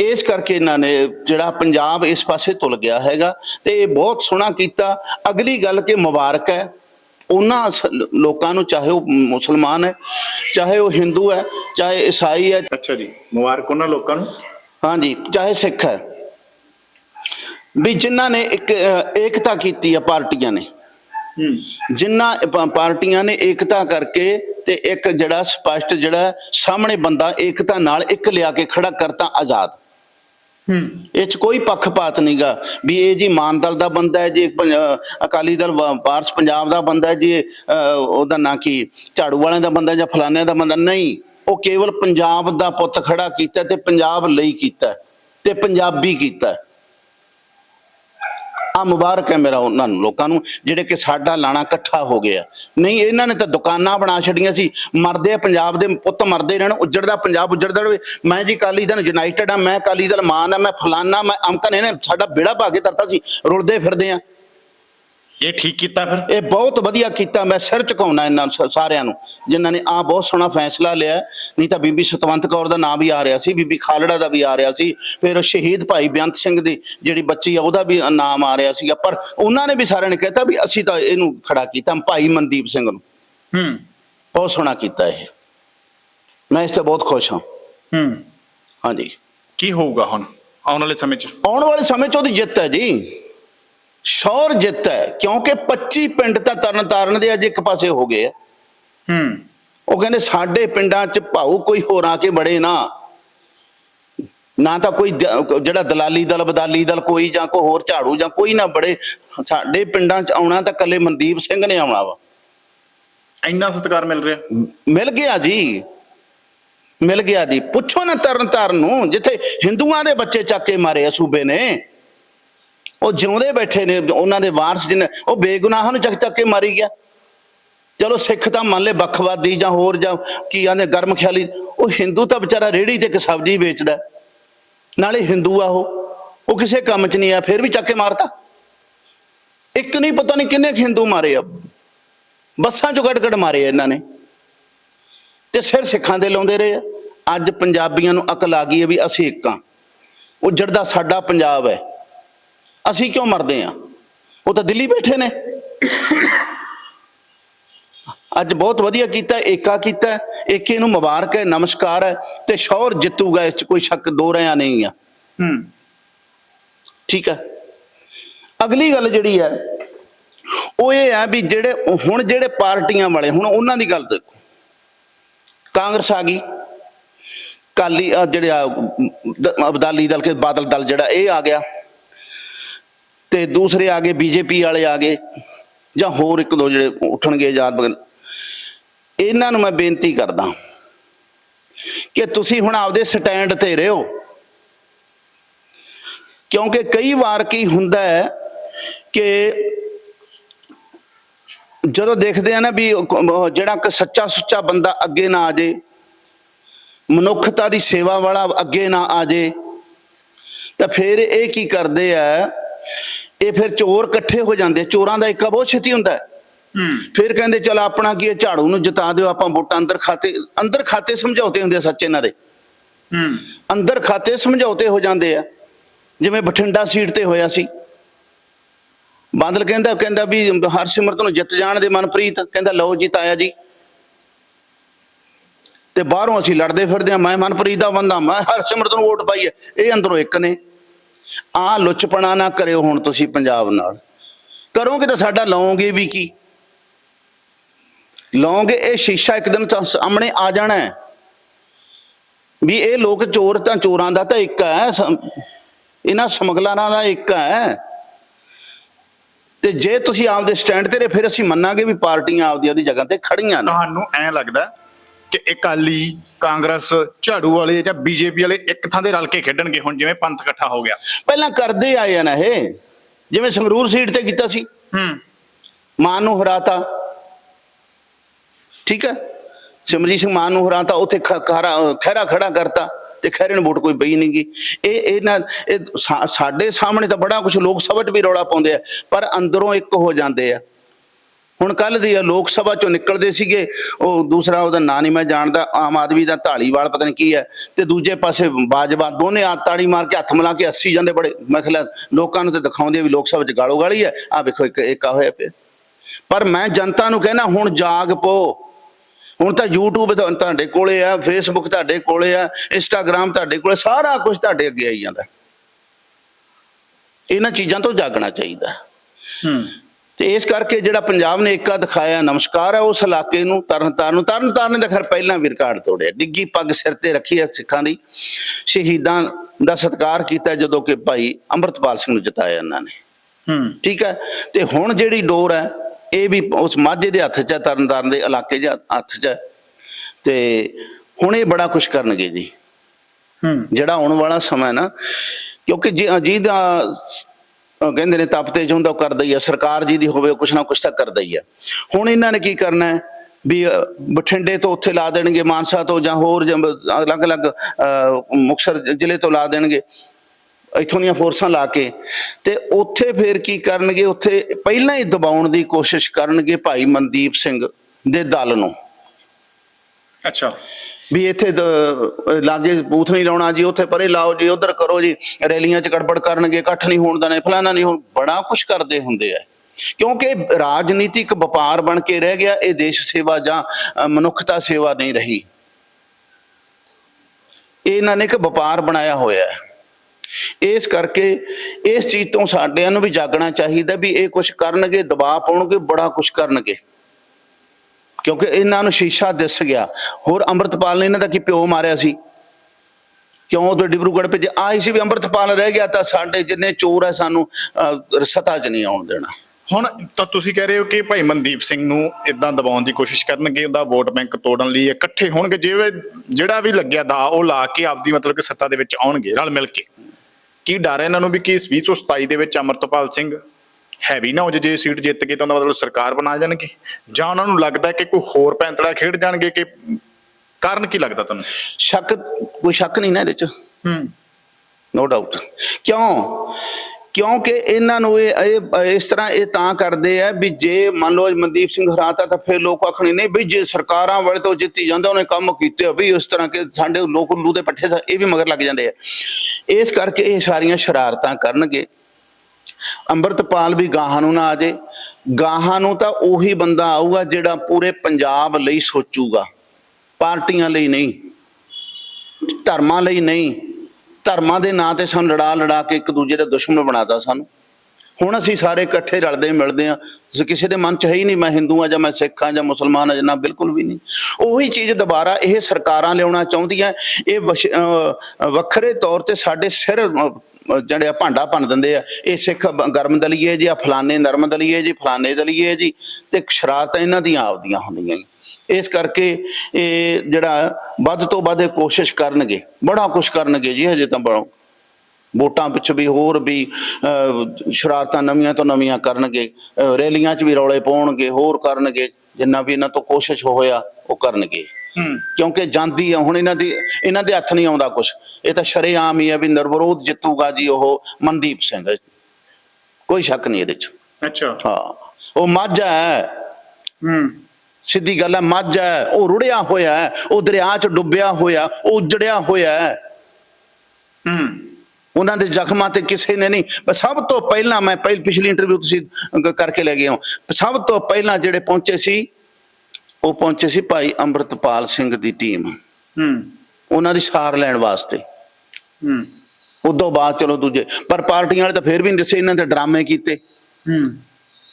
ਇਸ ਕਰਕੇ ਇਹਨਾਂ ਨੇ ਜਿਹੜਾ ਪੰਜਾਬ ਇਸ ਪਾਸੇ ਤੁਲ ਗਿਆ ਹੈਗਾ ਤੇ ਇਹ ਬਹੁਤ ਸੋਹਣਾ ਕੀਤਾ। ਅਗਲੀ ਗੱਲ ਕਿ ਮੁਬਾਰਕ ਹੈ। ਉਹਨਾਂ ਲੋਕਾਂ ਨੂੰ ਚਾਹੇ ਉਹ ਮੁਸਲਮਾਨ ਹੈ ਚਾਹੇ ਉਹ ਹਿੰਦੂ ਹੈ ਚਾਹੇ ਈਸਾਈ ਹੈ। ਅੱਛਾ ਜੀ ਮੁਬਾਰਕ ਉਹਨਾਂ ਲੋਕਾਂ ਨੂੰ। ਹਾਂਜੀ ਚਾਹੇ ਸਿੱਖ ਹੈ। ਵੀ ਜਿਨ੍ਹਾਂ ਨੇ ਇੱਕ ਏਕਤਾ ਕੀਤੀ ਹੈ ਪਾਰਟੀਆਂ ਨੇ। ਜਿਨ੍ਹਾਂ ਪਾਰਟੀਆਂ ਨੇ ਏਕਤਾ ਕਰਕੇ ਤੇ ਇੱਕ ਜਿਹੜਾ ਸਪਸ਼ਟ ਜਿਹੜਾ ਸਾਹਮਣੇ ਬੰਦਾ ਏਕਤਾ ਨਾਲ ਇੱਕ ਲਿਆ ਕੇ ਖੜਾ ਕਰਤਾ ਆਜ਼ਾਦ। ਇਹ ਚ ਕੋਈ ਪੱਖਪਾਤ ਨਹੀਂਗਾ ਵੀ ਇਹ ਜੀ ਮਾਨ ਦਲ ਦਾ ਬੰਦਾ ਹੈ ਜੀ ਪੰਜ- ਅਕਾਲੀ ਦਲ ਵਾਰਸ ਪੰਜਾਬ ਦਾ ਬੰਦਾ ਹੈ ਜੀ ਅਹ, ਉਹਦਾ ਨਾਂ ਕੀ, ਝਾੜੂ ਵਾਲਿਆਂ ਦਾ ਬੰਦਾ ਜਾਂ ਫਲਾਨਿਆਂ ਦਾ ਬੰਦਾ? ਨਹੀਂ। ਉਹ ਕੇਵਲ ਪੰਜਾਬ ਦਾ ਪੁੱਤ ਖੜਾ ਕੀਤਾ ਤੇ ਪੰਜਾਬ ਲਈ ਕੀਤਾ, ਤੇ ਪੰਜਾਬੀ ਕੀਤਾ। ਆ ਮੁਬਾਰਕ ਹੈ ਮੇਰਾ ਉਹਨਾਂ ਨੂੰ, ਲੋਕਾਂ ਨੂੰ, ਜਿਹੜੇ ਕਿ ਸਾਡਾ ਲਾਣਾ ਇਕੱਠਾ ਹੋ ਗਿਆ। ਨਹੀਂ, ਇਹਨਾਂ ਨੇ ਤਾਂ ਦੁਕਾਨਾਂ ਬਣਾ ਛੱਡੀਆਂ ਸੀ, ਮਰਦੇ ਆ ਪੰਜਾਬ ਦੇ, ਪੁੱਤ ਮਰਦੇ ਰਹਿਣ, ਉੱਜੜਦਾ, ਪੰਜਾਬ ਉੱਜੜਦਾ ਰਹੇ। ਮੈਂ ਜੀ ਕਾਲੀ ਦਲ ਯੂਨਾਈਟਿਡ ਆ, ਮੈਂ ਕਾਲੀ ਦਲ ਮਾਨ ਆ, ਮੈਂ ਫਲਾਨਾ, ਮੈਂ ਅਮਕਨ, ਇਹਨੇ ਸਾਡਾ ਬੇੜਾ ਪਾ ਕੇ ਤਰਤਾ ਸੀ, ਰੁਲਦੇ ਫਿਰਦੇ ਆ। ਇਹ ਠੀਕ ਕੀਤਾ ਫਿਰ? ਇਹ ਬਹੁਤ ਵਧੀਆ ਕੀਤਾ। ਮੈਂ ਸਿਰ ਝੁਕਾਉਣਾ ਇਹਨਾਂ ਸਾਰਿਆਂ ਨੂੰ। ਜਿਨ੍ਹਾਂ ਨੇ ਆ ਬਹੁਤ ਸੋਹਣਾ ਫੈਸਲਾ ਲਿਆ। ਨਹੀਂ ਤਾਂ ਬੀਬੀ ਸਤਵੰਤ ਕੌਰ ਦਾ ਨਾਮ ਵੀ ਆ ਰਿਹਾ ਸੀ। ਬੀਬੀ ਖਾਲੜਾ ਦਾ ਵੀ ਆ ਰਿਹਾ ਸੀ। ਫਿਰ ਸ਼ਹੀਦ ਭਾਈ ਬੇਅੰਤ ਸਿੰਘ ਦੀ ਜਿਹੜੀ ਬੱਚੀ ਆ ਉਹਦਾ ਵੀ ਨਾਮ ਆ ਰਿਹਾ ਸੀਗਾ। ਪਰ ਉਹਨਾਂ ਨੇ ਵੀ ਸਾਰਿਆਂ ਨੇ ਕਹਿਤਾ ਵੀ ਅਸੀਂ ਤਾਂ ਇਹਨੂੰ ਖੜਾ ਕੀਤਾ ਭਾਈ ਮਨਦੀਪ ਸਿੰਘ ਨੂੰ। ਹੂੰ। ਬਹੁਤ ਸੋਹਣਾ ਕੀਤਾ ਇਹ। ਮੈਂ ਇਸ ਤੇ ਬਹੁਤ ਖੁਸ਼ ਹਾਂ। ਹੂੰ। ਹਾਂਜੀ। ਕੀ ਹੋਊਗਾ ਹੁਣ? ਆਉਣ ਵਾਲੇ ਸਮੇਂ 'ਚ? ਆਉਣ ਵਾਲੇ ਸਮੇਂ 'ਚ ਉਹਦੀ ਜਿੱਤ ਹੈ ਜੀ। ਸ਼ੌਰ ਜਿੱਤ ਹੈ ਕਿਉਂਕਿ 25 ਪਿੰਡ ਤਾਂ ਤਰਨ ਤਾਰਨ ਦੇ ਅੱਜ ਇੱਕ ਪਾਸੇ ਹੋ ਗਏ ਆ। ਹੂੰ। ਉਹ ਕਹਿੰਦੇ ਸਾਡੇ ਪਿੰਡਾਂ 'ਚ ਭਾਊ ਕੋਈ ਹੋਰ ਆ ਕੇ ਬੜੇ ਨਾ। ਨਾ ਤਾਂ ਕੋਈ ਜਿਹੜਾ ਦਲਾਲੀ ਦਲ ਬਦਾਲੀ ਦਲ ਕੋਈ ਜਾਂ ਕੋਈ ਹੋਰ ਝਾੜੂ ਜਾਂ ਕੋਈ ਨਾ ਬੜੇ ਸਾਡੇ ਪਿੰਡਾਂ 'ਚ ਆਉਣਾ ਤਾਂ ਕੱਲੇ ਮਨਦੀਪ ਸਿੰਘ ਨੇ ਆਉਣਾ ਵਾ। ਇੰਨਾ ਸਤਿਕਾਰ ਮਿਲ ਰਿਹਾ? ਮਿਲ ਗਿਆ ਜੀ। ਮਿਲ ਗਿਆ ਜੀ। ਪੁੱਛੋ ਨਾ ਤਰਨ ਤਾਰਨ ਨੂੰ ਜਿੱਥੇ ਹਿੰਦੂਆਂ ਦੇ ਬੱਚੇ ਚੱਕ ਕੇ ਮਾਰੇ ਆ ਸੂਬੇ ਨੇ। ਉਹ ਜਿਉਂਦੇ ਬੈਠੇ ਨੇ, ਉਹਨਾਂ ਦੇ ਵਾਰਸ ਜਿਹਨੇ ਉਹ ਬੇਗੁਨਾਹਾਂ ਨੂੰ ਚੱਕ ਚੱਕ ਕੇ ਮਾਰੀ ਗਿਆ। ਚਲੋ ਸਿੱਖ ਤਾਂ ਮੰਨ ਲੈ ਵੱਖਵਾਦੀ ਜਾਂ ਹੋਰ ਜਾਂ ਕੀ ਆਂਦੇ ਗਰਮ ਖਿਆਲੀ, ਉਹ ਹਿੰਦੂ ਤਾਂ ਵਿਚਾਰਾ ਰੇੜੀ ਤੇ ਇੱਕ ਸਬਜ਼ੀ ਵੇਚਦਾ ਨਾਲੇ ਹਿੰਦੂ ਆ ਉਹ ਉਹ ਕਿਸੇ ਕੰਮ 'ਚ ਨਹੀਂ ਆ ਫਿਰ ਵੀ ਚੱਕ ਕੇ ਮਾਰਤਾ। ਇੱਕ ਨਹੀਂ, ਪਤਾ ਨਹੀਂ ਕਿੰਨੇ ਕੁ ਹਿੰਦੂ ਮਾਰੇ ਆ। ਬੱਸਾਂ 'ਚੋਂ ਕੱਢ ਕੱਢ ਮਾਰੇ ਆ ਇਹਨਾਂ ਨੇ। ਤੇ ਸਿਰ ਸਿੱਖਾਂ ਦੇ ਲਾਉਂਦੇ ਰਹੇ ਆ। ਅੱਜ ਪੰਜਾਬੀਆਂ ਨੂੰ ਅਕਲ ਆ ਗਈ ਹੈ ਵੀ ਅਸੀਂ ਇੱਕ ਆ ਉੱਜੜਦਾ ਸਾਡਾ ਪੰਜਾਬ ਹੈ। ਅਸੀਂ ਕਿਉਂ ਮਰਦੇ ਆ? ਉਹ ਤਾਂ ਦਿੱਲੀ ਬੈਠੇ ਨੇ। ਅੱਜ ਬਹੁਤ ਵਧੀਆ ਕੀਤਾ ਏਕਾ ਕੀਤਾ ਏਕੇ ਨੂੰ ਮੁਬਾਰਕ ਹੈ ਨਮਸਕਾਰ ਹੈ ਤੇ ਸ਼ੌਰ ਜਿੱਤੂਗਾ ਇਸ ਚ ਕੋਈ ਸ਼ੱਕ ਦੋ ਰਿਆਂ ਨਹੀਂ ਆ। ਹੂੰ। ਠੀਕ ਹੈ। ਅਗਲੀ ਗੱਲ ਜਿਹੜੀ ਹੈ ਉਹ ਇਹ ਹੈ ਵੀ ਜਿਹੜੇ ਹੁਣ ਜਿਹੜੇ ਪਾਰਟੀਆਂ ਵਾਲੇ ਹੁਣ ਉਹਨਾਂ ਦੀ ਗੱਲ ਦੇਖੋ। ਕਾਂਗਰਸ ਆ ਗਈ ਕਾਲੀ ਜਿਹੜੇ ਆ, ਅਬਦਾਲੀ ਦਲ ਕੇ ਬਾਦਲ ਦਲ ਜਿਹੜਾ ਇਹ ਆ ਗਿਆ। ਤੇ ਦੂਸਰੇ ਆ ਗਏ, ਬੀਜੇਪੀ ਵਾਲੇ ਆ ਗਏ, ਜਾਂ ਹੋਰ ਇੱਕ ਦੋ ਜਿਹੜੇ ਉੱਠਣਗੇ ਆਜ਼ਾਦ ਬਗਲ ਇਹਨਾਂ ਨੂੰ ਮੈਂ ਬੇਨਤੀ ਕਰਦਾ ਕਿ ਤੁਸੀਂ ਹੁਣ ਆਪਦੇ ਸਟੈਂਡ ਤੇ ਰਹੋ। ਕਿਉਂਕਿ ਕਈ ਵਾਰ ਕੀ ਹੁੰਦਾ ਹੈ ਕਿ ਜਦੋਂ ਦੇਖਦੇ ਆ ਨਾ ਵੀ ਜਿਹੜਾ ਕਿ ਸੱਚਾ ਸੁੱਚਾ ਬੰਦਾ ਅੱਗੇ ਨਾ ਆ ਜੇ, ਮਨੁੱਖਤਾ ਦੀ ਸੇਵਾ ਵਾਲਾ ਅੱਗੇ ਨਾ ਆ ਜੇ, ਤਾਂ ਫਿਰ ਇਹ ਕੀ ਕਰਦੇ ਆ ਇਹ ਫਿਰ ਚੋਰ ਇਕੱਠੇ ਹੋ ਜਾਂਦੇ ਚੋਰਾਂ ਦਾ ਇੱਕਾ ਬਹੁਤ ਛੇਤੀ ਹੁੰਦਾ ਹੈ। ਹੂੰ। ਫਿਰ ਕਹਿੰਦੇ ਚਲ ਆਪਣਾ ਕੀ ਝਾੜੂ ਨੂੰ ਜਿਤਾ ਦਿਓ ਆਪਾਂ ਵੋਟਾਂ ਅੰਦਰ ਖਾਤੇ ਅੰਦਰ ਖਾਤੇ ਸਮਝੌਤੇ ਹੁੰਦੇ ਆ ਸੱਚ ਇਹਨਾਂ ਦੇ। ਹੂੰ। ਅੰਦਰ ਖਾਤੇ ਸਮਝੌਤੇ ਹੋ ਜਾਂਦੇ ਆ ਜਿਵੇਂ ਬਠਿੰਡਾ ਸੀਟ ਤੇ ਹੋਇਆ ਸੀ। ਬਾਦਲ ਕਹਿੰਦਾ ਕਹਿੰਦਾ ਵੀ ਹਰਸਿਮਰਤ ਨੂੰ ਜਿੱਤ ਜਾਣ ਦੇ ਮਨਪ੍ਰੀਤ ਕਹਿੰਦਾ ਲਓ ਜੀ ਤਾਇਆ ਜੀ। ਤੇ ਬਾਹਰੋਂ ਅਸੀਂ ਲੜਦੇ ਫਿਰਦੇ ਆ ਮੈਂ ਮਨਪ੍ਰੀਤ ਦਾ ਬੰਦਾ ਮੈਂ ਹਰਸਿਮਰਤ ਨੂੰ ਵੋਟ ਪਾਈ ਹੈ ਇਹ ਅੰਦਰੋਂ ਇੱਕ ਨੇ। ਆ ਲੁੱਚਪਣਾ ਨਾ ਕਰਿਓ ਹੁਣ ਤੁਸੀਂ ਪੰਜਾਬ ਨਾਲ। ਕਰੋਗੇ ਤਾਂ ਸਾਡਾ ਲਓਗੇ ਵੀ ਕੀ? ਲਓਗੇ ਇਹ ਸ਼ੀਸ਼ਾ ਇੱਕ ਦਿਨ ਸਾਹਮਣੇ ਆ ਜਾਣਾ ਹੈ। ਵੀ ਇਹ ਲੋਕ ਚੋਰ ਤਾਂ ਚੋਰਾਂ ਦਾ ਤਾਂ ਇੱਕ ਹੈ ਇਹਨਾਂ ਸਮਗਲਰਾਂ ਦਾ ਇੱਕ ਹੈ। ਤੇ ਜੇ ਤੁਸੀਂ ਆਪਦੇ ਸਟੈਂਡ ਤੇ ਰਹੇ, ਫਿਰ ਅਸੀਂ ਮੰਨਾਂਗੇ ਵੀ ਪਾਰਟੀਆਂ ਆਪਦੀਆਂ ਆਪਦੀ ਜਗ੍ਹਾ ਤੇ ਖੜੀਆਂ ਨੇ। ਤੁਹਾਨੂੰ ਐ ਲੱਗਦਾ ਕਿ ਅਕਾਲੀ ਕਾਂਗਰਸ ਝਾੜੂ ਵਾਲੇ ਜਾਂ ਬੀਜੇਪੀ ਵਾਲੇ ਇੱਕ ਥਾਂ ਤੇ ਰਲ ਕੇ ਖੇਡਣਗੇ ਹੁਣ ਜਿਵੇਂ ਪੰਥ ਇਕੱਠਾ ਹੋ ਗਿਆ। ਪਹਿਲਾਂ ਕਰਦੇ ਆਏ ਆ ਨਾ ਇਹ। ਜਿਵੇਂ ਸੰਗਰੂਰ ਸੀਟ ਤੇ ਕੀਤਾ ਸੀ। ਹੂੰ। ਮਾਨ ਨੂੰ ਹਰਾਤਾ। ਠੀਕ ਹੈ? ਸਿਮਰਜੀਤ ਸਿੰਘ ਮਾਨ ਨੂੰ ਹਰਾਤਾ ਉੱਥੇ ਖਰਾ ਖਹਿਰਾ ਖੜਾ ਕਰਤਾ ਤੇ ਖਹਿਰੇ ਨੂੰ ਵੋਟ ਕੋਈ ਪਈ ਨਹੀਂ ਗੀ। ਇਹ ਇਹਨਾਂ ਇਹ ਸਾਡੇ ਸਾਹਮਣੇ ਤਾਂ ਬੜਾ ਕੁਝ ਲੋਕ ਸਭਾ 'ਚ ਵੀ ਰੌਲਾ ਪਾਉਂਦੇ ਆ ਪਰ ਅੰਦਰੋਂ ਇੱਕ ਹੋ ਜਾਂਦੇ ਆ। ਹੁਣ ਕੱਲ ਦੀ ਆ ਲੋਕ ਸਭਾ ਚੋਂ ਨਿਕਲਦੇ ਸੀਗੇ, ਉਹ ਦੂਸਰਾ ਉਹਦਾ ਨਾਂ ਨਹੀਂ ਮੈਂ ਜਾਣਦਾ, ਆਮ ਆਦਮੀ ਦਾ ਢਾਲੀਵਾਲ ਪਤਾ ਨਹੀਂ ਕੀ ਹੈ, ਤੇ ਦੂਜੇ ਪਾਸੇ ਬਾਜਵਾ ਦੋਨੇ ਆ ਤਾੜੀ ਮਾਰ ਕੇ ਹੱਥ ਮਿਲਾ ਕੇ ਹੱਸੀ ਜਾਂਦੇ ਬੜੇ, ਮੈਂ ਖਿਆ ਲੋਕਾਂ ਨੂੰ ਤੇ ਦਿਖਾਉਂਦੇ ਆ ਵੀ ਲੋਕ ਸਭਾ 'ਚ ਗਾਲੋ ਗਾਲੀ ਹੈ ਆ ਵੇਖੋ ਇੱਕ ਏਕਾ ਹੋਇਆ ਪਿਆ। ਪਰ ਮੈਂ ਜਨਤਾ ਨੂੰ ਕਹਿਣਾ, ਹੁਣ ਜਾਗ ਪੋ। ਹੁਣ ਤਾਂ YouTube ਤੁਹਾਡੇ ਕੋਲੇ ਆ, Facebook ਤੁਹਾਡੇ ਕੋਲੇ ਆ, Instagram ਤੁਹਾਡੇ ਕੋਲੇ, ਸਾਰਾ ਕੁਝ ਤੁਹਾਡੇ ਅੱਗੇ ਆਈ ਜਾਂਦਾ। ਇਹਨਾਂ ਚੀਜ਼ਾਂ ਤੋਂ ਜਾਗਣਾ ਚਾਹੀਦਾ। ਹੂੰ। ਤੇ ਇਸ ਕਰਕੇ ਜਿਹੜਾ ਪੰਜਾਬ ਨੇ ਏਕਾ ਦਿਖਾਇਆ ਨਮਸਕਾਰ ਹੈ ਉਸ ਇਲਾਕੇ ਨੂੰ ਤਰਨਤਾਰਨ ਨੂੰ ਤਰਨਤਾਰਨ ਨੇ ਤਾਂ ਖੈਰ ਪਹਿਲਾਂ ਵੀ ਰਿਕਾਰਡ ਤੋੜਿਆ। ਡਿੱਗੀ ਪੱਗ ਸਿਰ ਤੇ ਰੱਖੀ ਹੈ ਸਿੱਖਾਂ ਦੀ। ਸ਼ਹੀਦਾਂ ਦਾ ਸਤਿਕਾਰ ਕੀਤਾ ਜਦੋਂ ਕਿ ਭਾਈ ਅੰਮ੍ਰਿਤਪਾਲ ਸਿੰਘ ਨੂੰ ਜਿਤਾਇਆ ਇਹਨਾਂ ਨੇ। ਹੂੰ। ਠੀਕ ਹੈ? ਤੇ ਹੁਣ ਜਿਹੜੀ ਡੋਰ ਹੈ ਇਹ ਵੀ ਉਸ ਮਾਝੇ ਦੇ ਹੱਥ 'ਚ ਹੈ ਤਰਨਤਾਰਨ ਦੇ ਇਲਾਕੇ ਦੇ ਹੱਥ 'ਚ ਹੈ। ਤੇ ਹੁਣ ਇਹ ਬੜਾ ਕੁਝ ਕਰਨਗੇ ਜੀ। ਹੂੰ। ਜਿਹੜਾ ਆਉਣ ਵਾਲਾ ਸਮਾਂ ਹੈ ਨਾ ਕਿਉਂਕਿ ਜੀ ਜਿਹਦਾ ਕਹਿੰਦੇ ਨੇ ਤਪ ਤੇਜ ਹੁੰਦਾ ਉਹ ਕਰਦਾ ਹੀ ਆ। ਸਰਕਾਰ ਜੀ ਦੀ ਹੋਵੇ ਕੁਛ ਨਾ ਕੁਛ ਤਾਂ ਕਰਦਾ ਹੀ ਆ। ਹੁਣ ਇਹਨਾਂ ਨੇ ਕੀ ਕਰਨਾ ਹੈ? ਵੀ ਬਠਿੰਡੇ ਤੋਂ ਉੱਥੇ ਲਾ ਦੇਣਗੇ ਮਾਨਸਾ ਤੋਂ ਜਾਂ ਹੋਰ ਜਾਂ ਅਲੱਗ-ਅਲੱਗ ਅਹ, ਮੁਕਤਸਰ ਜ਼ਿਲ੍ਹੇ ਤੋਂ ਲਾ ਦੇਣਗੇ। ਇੱਥੋਂ ਦੀਆਂ ਫੋਰਸਾਂ ਲਾ ਕੇ। ਤੇ ਉੱਥੇ ਫੇਰ ਕੀ ਕਰਨਗੇ? ਉੱਥੇ ਪਹਿਲਾਂ ਹੀ ਦਬਾਉਣ ਦੀ ਕੋਸ਼ਿਸ਼ ਕਰਨਗੇ ਭਾਈ ਮਨਦੀਪ ਸਿੰਘ ਦੇ ਦਲ ਨੂੰ। ਅੱਛਾ। ਵੀ ਇੱਥੇ ਲਾਗੇ ਬੂਥ ਨਹੀਂ ਲਾਉਣਾ ਜੀ, ਉੱਥੇ ਪਰੇ ਲਾਓ ਜੀ, ਉਧਰ ਕਰੋ ਜੀ। ਰੈਲੀਆਂ 'ਚ ਗੜਬੜ ਕਰਨਗੇ, ਇਕੱਠ ਨਹੀਂ ਹੋਣ ਦੇਣਾ ਫਲਾਣਾ ਨਹੀਂ ਹੋਣ, ਬੜਾ ਕੁਝ ਕਰਦੇ ਹੁੰਦੇ ਆ। ਕਿਉਂਕਿ ਰਾਜਨੀਤਿਕ ਵਪਾਰ ਬਣ ਕੇ ਰਹਿ ਗਿਆ, ਇਹ ਦੇਸ਼ ਸੇਵਾ ਜਾਂ ਮਨੁੱਖਤਾ ਸੇਵਾ ਨਹੀਂ ਰਹੀ। ਇਹਨਾਂ ਨੇ ਇੱਕ ਵਪਾਰ ਬਣਾਇਆ ਹੋਇਆ ਹੈ। ਇਸ ਕਰਕੇ ਇਸ ਚੀਜ਼ ਤੋਂ ਸਾਡਿਆਂ ਨੂੰ ਵੀ ਜਾਗਣਾ ਚਾਹੀਦਾ ਵੀ ਇਹ ਕੁਝ ਕਰਨਗੇ, ਦਬਾਅ ਪਾਉਣਗੇ, ਬੜਾ ਕੁਝ ਕਰਨਗੇ। ਕਿਉਂਕਿ ਇਹਨਾਂ ਨੂੰ ਸ਼ੀਸ਼ਾ ਦਿਸ ਗਿਆ। ਹੋਰ ਅੰਮ੍ਰਿਤਪਾਲ ਨੇ ਇਹਨਾਂ ਦਾ ਕੀ ਪਿਓ ਮਾਰਿਆ ਸੀ? ਕਿਉਂ ਉਹ ਡਿਬਰੂਗੜ੍ਹ ਭੇਜ? ਆਈ ਸੀ ਵੀ ਅੰਮ੍ਰਿਤਪਾਲ ਰਹਿ ਗਿਆ ਤਾਂ ਸਾਡੇ ਜਿੰਨੇ ਚੋਰ ਹੈ ਸਾਨੂੰ ਅਹ, ਸਤਾ 'ਚ ਨਹੀਂ ਆਉਣ ਦੇਣਾ। ਹੁਣ ਤਾਂ ਤੁਸੀਂ ਕਹਿ ਰਹੇ ਹੋ ਕਿ ਭਾਈ ਮਨਦੀਪ ਸਿੰਘ ਨੂੰ ਇਦਾਂ ਦਬਾਉਣ ਦੀ ਕੋਸ਼ਿਸ਼ ਕਰਨਗੇ ਉਹਦਾ ਵੋਟ ਬੈਂਕ ਤੋੜਨ ਲਈ ਇਕੱਠੇ ਹੋਣਗੇ ਜਿਵੇਂ ਜਿਹੜਾ ਵੀ ਲੱਗਿਆ ਦਾ ਉਹ ਲਾ ਕੇ ਆਪਦੀ ਮਤਲਬ ਕਿ ਸੱਤਾ ਦੇ ਵਿੱਚ ਆਉਣਗੇ ਰਲ ਮਿਲ ਕੇ। ਕੀ ਡਰ ਹੈ ਇਹਨਾਂ ਨੂੰ ਵੀ ਕਿ ਇਸ 2027 ਦੇ ਵਿੱਚ ਅਮਰਤਪਾਲ ਸਿੰਘ ਹੈਵੀ ਨਾ ਹੋ ਜੇ ਸੀਟ ਜਿੱਤ ਕੇ ਤਾਂ ਉਹਦਾ ਮਤਲਬ ਸਰਕਾਰ ਬਣਾ ਜਾਣਗੇ। ਜਾਂ ਉਹਨਾਂ ਨੂੰ ਲੱਗਦਾ ਕਿ ਕੋਈ ਹੋਰ ਪੈਂਤੜਾ ਖੇਡ ਜਾਣਗੇ ਕਿ ਕਾਰਨ ਕੀ ਲੱਗਦਾ ਤੁਹਾਨੂੰ? ਸ਼ੱਕ ਕੋਈ ਸ਼ੱਕ ਨਹੀਂ ਨਾ ਇਹਦੇ 'ਚ। ਹੂੰ। ਨੋ ਡਾਊਟ ਕਿਉਂ? ਕਿਉਂਕਿ ਇਹਨਾਂ ਨੂੰ ਇਹ ਇਸ ਤਰ੍ਹਾਂ ਇਹ ਤਾਂ ਕਰਦੇ ਆ ਵੀ ਜੇ ਮੰਨ ਲਓ ਮਨਦੀਪ ਸਿੰਘ ਹਰਾਤਾ ਤਾਂ ਫਿਰ ਲੋਕ ਆਖਣੇ ਨਹੀਂ ਵੀ ਜੇ ਸਰਕਾਰਾਂ ਵਾਲੇ ਤੋਂ ਜਿੱਤੀ ਜਾਂਦਾ ਉਹਨੇ ਕੰਮ ਕੀਤੇ ਆ ਵੀ ਇਸ ਤਰ੍ਹਾਂ ਕਿ ਸਾਡੇ ਲੋਕ ਲੂ ਦੇ ਪੱਠੇ ਇਹ ਵੀ ਮਗਰ ਲੱਗ ਜਾਂਦੇ ਆ। ਇਸ ਕਰਕੇ ਇਹ ਸਾਰੀਆਂ ਸ਼ਰਾਰਤਾਂ ਕਰਨਗੇ। ਅੰਮ੍ਰਿਤਪਾਲ ਵੀ ਗਾਹਾਂ ਨੂੰ ਨਾ ਆ ਜੇ। ਗਾਹਾਂ ਨੂੰ ਤਾਂ ਉਹੀ ਬੰਦਾ ਆਊਗਾ ਜਿਹੜਾ ਪੂਰੇ ਪੰਜਾਬ ਲਈ ਸੋਚੂਗਾ। ਪਾਰਟੀਆਂ ਲਈ ਨਹੀਂ, ਧਰਮਾਂ ਲਈ ਨਹੀਂ। ਧਰਮਾਂ ਦੇ ਨਾਂ ਤੇ ਸਾਨੂੰ ਲੜਾ ਲੜਾ ਕੇ ਇੱਕ ਦੂਜੇ ਦਾ ਦੁਸ਼ਮਣ ਬਣਾਤਾ ਸਾਨੂੰ। ਹੁਣ ਅਸੀਂ ਸਾਰੇ ਇਕੱਠੇ ਰਲਦੇ ਮਿਲਦੇ ਆ ਕਿਸੇ ਦੇ ਮਨ ਚ ਹੈ ਹੀ ਨਹੀਂ, ਮੈਂ ਹਿੰਦੂ ਆ ਜਾਂ ਮੈਂ ਸਿੱਖ ਆ ਜਾਂ ਮੁਸਲਮਾਨ ਆ ਜਾਂ ਨਾ, ਬਿਲਕੁਲ ਵੀ ਨਹੀਂ। ਉਹੀ ਚੀਜ਼ ਦੁਬਾਰਾ ਇਹ ਸਰਕਾਰਾਂ ਲਿਆਉਣਾ ਚਾਹੁੰਦੀਆਂ। ਇਹ ਵਸ਼- ਅਹ ਵੱਖਰੇ ਤੌਰ ਤੇ ਸਾਡੇ ਸਿਰ ਜਿਹੜੇ ਆ ਭਾਂਡਾ ਭੰਨ ਦਿੰਦੇ ਆ, ਇਹ ਸਿੱਖ ਗਰਮ ਦਲੀਏ ਜੀ ਆ ਫਲਾਣੇ ਨਰਮ ਦਲੀਏ ਜੀ, ਫਲਾਣੇ ਦਲੀਏ ਜੀ, ਤੇ ਸ਼ਰਾਰਤਾਂ ਇਹਨਾਂ ਦੀਆਂ ਆਪਦੀਆਂ ਹੁੰਦੀਆਂ ਇਸ ਕਰਕੇ ਇਹ ਜਿਹੜਾ ਵੱਧ ਤੋਂ ਵੱਧ ਇਹ ਕੋਸ਼ਿਸ਼ ਕਰਨਗੇ, ਬੜਾ ਕੁਝ ਕਰਨਗੇ ਜੀ, ਹਜੇ ਤਾਂ ਬੜਾ। ਵੋਟਾਂ ਵਿੱਚ ਵੀ ਹੋਰ ਵੀ ਸ਼ਰਾਰਤਾਂ ਨਵੀਆਂ ਤੋਂ ਨਵੀਆਂ ਕਰਨਗੇ ਰੈਲੀਆਂ 'ਚ ਵੀ ਰੌਲੇ ਪਾਉਣਗੇ, ਹੋਰ ਕਰਨਗੇ, ਜਿੰਨਾ ਵੀ ਇਹਨਾਂ ਤੋਂ ਕੋਸ਼ਿਸ਼ ਹੋਇਆ, ਉਹ ਕਰਨਗੇ। ਕਿਉਂਕਿ ਜਾਂਦੀ ਆ ਹੁਣ ਇਹਨਾਂ ਦੀ ਇਹਨਾਂ ਦੇ ਹੱਥ ਨਹੀਂ ਆਉਂਦਾ ਕੁਝ ਇਹ ਤਾਂ ਸ਼ਰੇਆਮ ਹੀ ਆ ਵੀ ਨਿਰਵਿਰੋਧ ਜਿੱਤੂਗਾ ਜੀ ਉਹ ਮਨਦੀਪ ਸਿੰਘ। ਕੋਈ ਸ਼ੱਕ ਨਹੀਂ ਇਹਦੇ 'ਚ। ਅੱਛਾ। ਹਾਂ। ਉਹ ਮਾਝਾ ਹੈ। ਹੂੰ। ਸਿੱਧੀ ਗੱਲ ਹੈ ਮੱਝ ਹੈ। ਉਹ ਰੁੜਿਆ ਹੋਇਆ ਹੈ। ਉਹ ਦਰਿਆ 'ਚ ਡੁੱਬਿਆ ਹੋਇਆ ਉਹ ਉਜੜਿਆ ਹੋਇਆ ਹੈ। ਹੂੰ। ਉਹਨਾਂ ਦੇ ਜ਼ਖਮਾਂ ਤੇ ਕਿਸੇ ਨੇ ਨਹੀਂ। ਸਭ ਤੋਂ ਪਹਿਲਾਂ ਮੈਂ ਪਹਿਲ ਪਿਛਲੀ ਇੰਟਰਵਿਊ ਤੁਸੀਂ ਕਰਕੇ ਲੈ ਗਏ ਹੋ। ਸਭ ਤੋਂ ਪਹਿਲਾਂ ਜਿਹੜੇ ਪਹੁੰਚੇ ਸੀ ਉਹ ਪਹੁੰਚੇ ਸੀ ਭਾਈ ਅੰਮ੍ਰਿਤਪਾਲ ਸਿੰਘ ਦੀ ਟੀਮ। ਹੂੰ। ਉਹਨਾਂ ਦੀ ਸਾਰ ਲੈਣ ਵਾਸਤੇ। ਹੂੰ। ਉਦੋਂ ਬਾਅਦ ਚਲੋ ਦੂਜੇ ਪਰ ਪਾਰਟੀਆਂ ਵਾਲੇ ਤਾਂ ਫੇਰ ਵੀ ਨਹੀਂ ਦੱਸੇ ਇਹਨਾਂ ਦੇ ਡਰਾਮੇ ਕੀਤੇ। ਹੂੰ।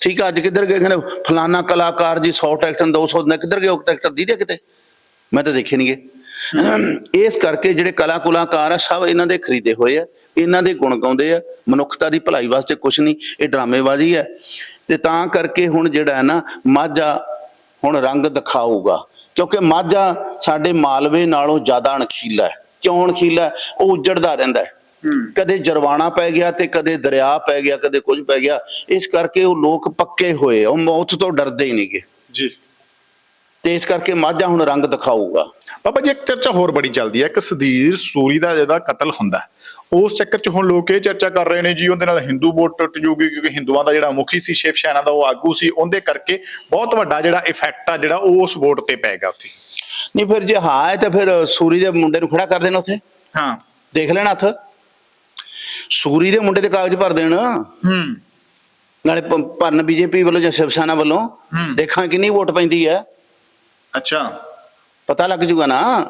ਠੀਕ ਆ ਅੱਜ ਕਿੱਧਰ ਗਏ? ਕਹਿੰਦੇ ਫਲਾਨਾ ਕਲਾਕਾਰ ਜੀ 100 ਟਰੈਕਟਰ 200 ਨੇ। ਕਿੱਧਰ ਗਏ ਉਹ ਟਰੈਕਟਰ? ਦੀਦੇ ਕਿਤੇ? ਮੈਂ ਤਾਂ ਦੇਖੇ ਨਹੀਂਗੇ ਇਸ ਕਰਕੇ ਜਿਹੜੇ ਕਲਾ ਕੁਲਾਕਾਰ ਆ ਸਭ ਇਹਨਾਂ ਦੇ ਖਰੀਦੇ ਹੋਏ ਆ। ਇਹਨਾਂ ਦੇ ਗੁਣ ਗਾਉਂਦੇ ਆ। ਮਨੁੱਖਤਾ ਦੀ ਭਲਾਈ ਵਾਸਤੇ ਕੁਝ ਨਹੀਂ। ਇਹ ਡਰਾਮੇਬਾਜ਼ੀ ਹੈ ਤੇ ਤਾਂ ਕਰਕੇ ਹੁਣ ਜਿਹੜਾ ਹੈ ਨਾ ਮਾਝਾ ਹੁਣ ਰੰਗ ਦਿਖਾਊਗਾ। ਕਿਉਂਕਿ ਮਾਝਾ ਸਾਡੇ ਮਾਲਵੇ ਨਾਲੋਂ ਜ਼ਿਆਦਾ ਅਣਖੀਲਾ ਹੈ। ਕਿਉਂ ਅਣਖੀਲਾ? ਉਹ ਉੱਜੜਦਾ ਰਹਿੰਦਾ ਹੈ। ਕਦੇ ਜਰਵਾਣਾ ਪੈ ਗਿਆ ਤੇ ਕਦੇ ਦਰਿਆ ਪੈ ਗਿਆ ਕਦੇ ਕੁਝ ਪੈ ਗਿਆ। ਇਸ ਕਰਕੇ ਉਹ ਲੋਕ ਪੱਕੇ ਹੋਏ ਉਹ ਮੌਤ ਤੋਂ ਡਰਦੇ ਹੀ ਨਹੀਂਗੇ। ਜੀ। ਤੇ ਇਸ ਕਰਕੇ ਮਾਝਾ ਹੁਣ ਰੰਗ ਦਿਖਾਊਗਾ। ਬਾਬਾ ਜੀ ਇੱਕ ਚਰਚਾ ਹੋਰ ਬੜੀ ਚੱਲਦੀ ਹੈ। ਕਿ ਸਦੀਰ ਸੂਰੀ ਦਾ ਜਿਹਦਾ ਕਤਲ ਹੁੰਦਾ ਹੈ, ਉਸ ਚੱਕਰ 'ਚ ਹੁਣ ਲੋਕ ਇਹ ਚਰਚਾ ਕਰ ਰਹੇ ਨੇ ਜੀ ਉਹਦੇ ਨਾਲ ਹਿੰਦੂ ਵੋਟ ਟੁੱਟ ਜੂਗੀ ਕਿਉਂਕਿ ਹਿੰਦੂਆਂ ਦਾ ਜਿਹੜਾ ਮੁਖੀ ਸੀ ਸ਼ਿਵ ਸੈਨਾ ਦਾ ਉਹ ਆਗੂ ਸੀ ਉਹਦੇ ਕਰਕੇ ਬਹੁਤ ਵੱਡਾ ਜਿਹੜਾ ਇਫੈਕਟ ਆ ਜਿਹੜਾ ਉਹ ਉਸ ਵੋਟ ਤੇ ਪਏਗਾ ਉੱਥੇ। ਨਹੀਂ ਫਿਰ ਜੇ ਹਾਂ ਹੈ ਤਾਂ ਫਿਰ ਸੂਰੀ ਦੇ ਮੁੰਡੇ ਨੂੰ ਖੜਾ ਕਰ ਦੇਣਾ ਉੱਥੇ? ਹਾਂ। ਦੇਖ ਲੈਣਾ ਹੱਥ। ਸੂਰੀ ਦੇ ਮੁੰਡੇ ਦੇ ਕਾਗਜ਼ ਭਰ ਦੇਣ। ਹੂੰ। ਨਾਲੇ ਭਰਨ ਬੀਜੇਪੀ ਵੱਲੋਂ ਜਾਂ ਸ਼ਿਵ ਸੈਨਾ ਵੱਲੋਂ। ਦੇਖਾਂ ਕਿੰਨੀ ਵੋਟ ਪੈਂਦੀ ਹੈ। ਅੱਛਾ। ਪਤਾ ਲੱਗ ਜੂਗਾ ਨਾ।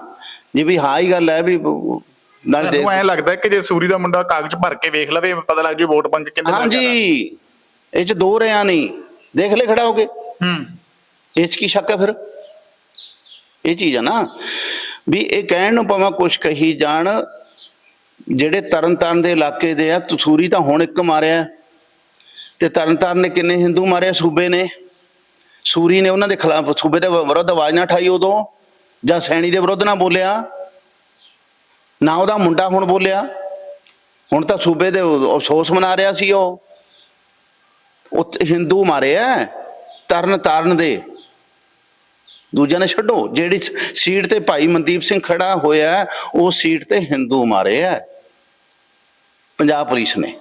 ਜੇ ਵੀ ਹਾਂ ਹੀ ਗੱਲ ਹੈ ਵੀ ਨਾਲੇ ਦੇਖ ਮੈਨੂੰ ਐਂ ਲੱਗਦਾ ਕਿ ਜੇ ਸੂਰੀ ਦਾ ਮੁੰਡਾ ਕਾਗਜ਼ ਭਰ ਕੇ ਵੇਖ ਲਵੇ ਪਤਾ ਲੱਗ ਜੇ ਵੋਟ ਬੈਂਕ ਕਿੰਨੇ ਦਾ ਹਾਂਜੀ ਇਹ ਚ ਦੋ ਰਿਆਂ ਨਹੀਂ ਦੇਖ ਲੈ ਖੜਾ ਹੋ ਕੇ। ਹੂੰ। 'ਚ ਕੀ ਸ਼ੱਕ ਹੈ ਫਿਰ? ਇਹ ਚੀਜ਼ ਆ ਨਾ ਵੀ ਇਹ ਕਹਿਣ ਨੂੰ ਭਾਵੇਂ ਕੁਛ ਕਹੀ ਜਾਣ ਜਿਹੜੇ ਤਰਨਤਾਰਨ ਦੇ ਇਲਾਕੇ ਦੇ ਆ ਤਸੂਰੀ ਤਾਂ ਹੁਣ ਇੱਕ ਮਾਰਿਆ। ਤੇ ਤਰਨਤਾਰਨ ਨੇ ਕਿੰਨੇ ਹਿੰਦੂ ਮਾਰਿਆ ਸੂਬੇ ਨੇ। ਸੂਰੀ ਨੇ ਉਹਨਾਂ ਦੇ ਖਿਲਾਫ ਸੂਬੇ ਦੇ ਵਿਰੁੱਧ ਆਵਾਜ਼ ਨਾ ਠਾਈ ਉਦੋਂ ਜਾਂ ਸੈਣੀ ਦੇ ਵਿਰੁੱਧ ਨਾ ਬੋਲਿਆ। ਨਾ ਉਹਦਾ ਮੁੰਡਾ ਹੁਣ ਬੋਲਿਆ। ਹੁਣ ਤਾਂ ਸੂਬੇ ਦੇ ਉਹ ਅਫਸੋਸ ਮਨਾ ਰਿਹਾ ਸੀ ਉਹ। ਉੱਥੇ ਹਿੰਦੂ ਮਾਰੇ ਐ ਤਰਨ ਤਾਰਨ ਦੇ। ਦੂਜਿਆਂ ਨੇ ਛੱਡੋ ਜਿਹੜੀ ਸੀਟ ਤੇ ਭਾਈ ਮਨਦੀਪ ਸਿੰਘ ਖੜਾ ਹੋਇਆ ਉਹ ਸੀਟ ਤੇ ਹਿੰਦੂ ਮਾਰੇ ਐ। ਪੰਜਾਬ ਪੁਲਿਸ ਨੇ।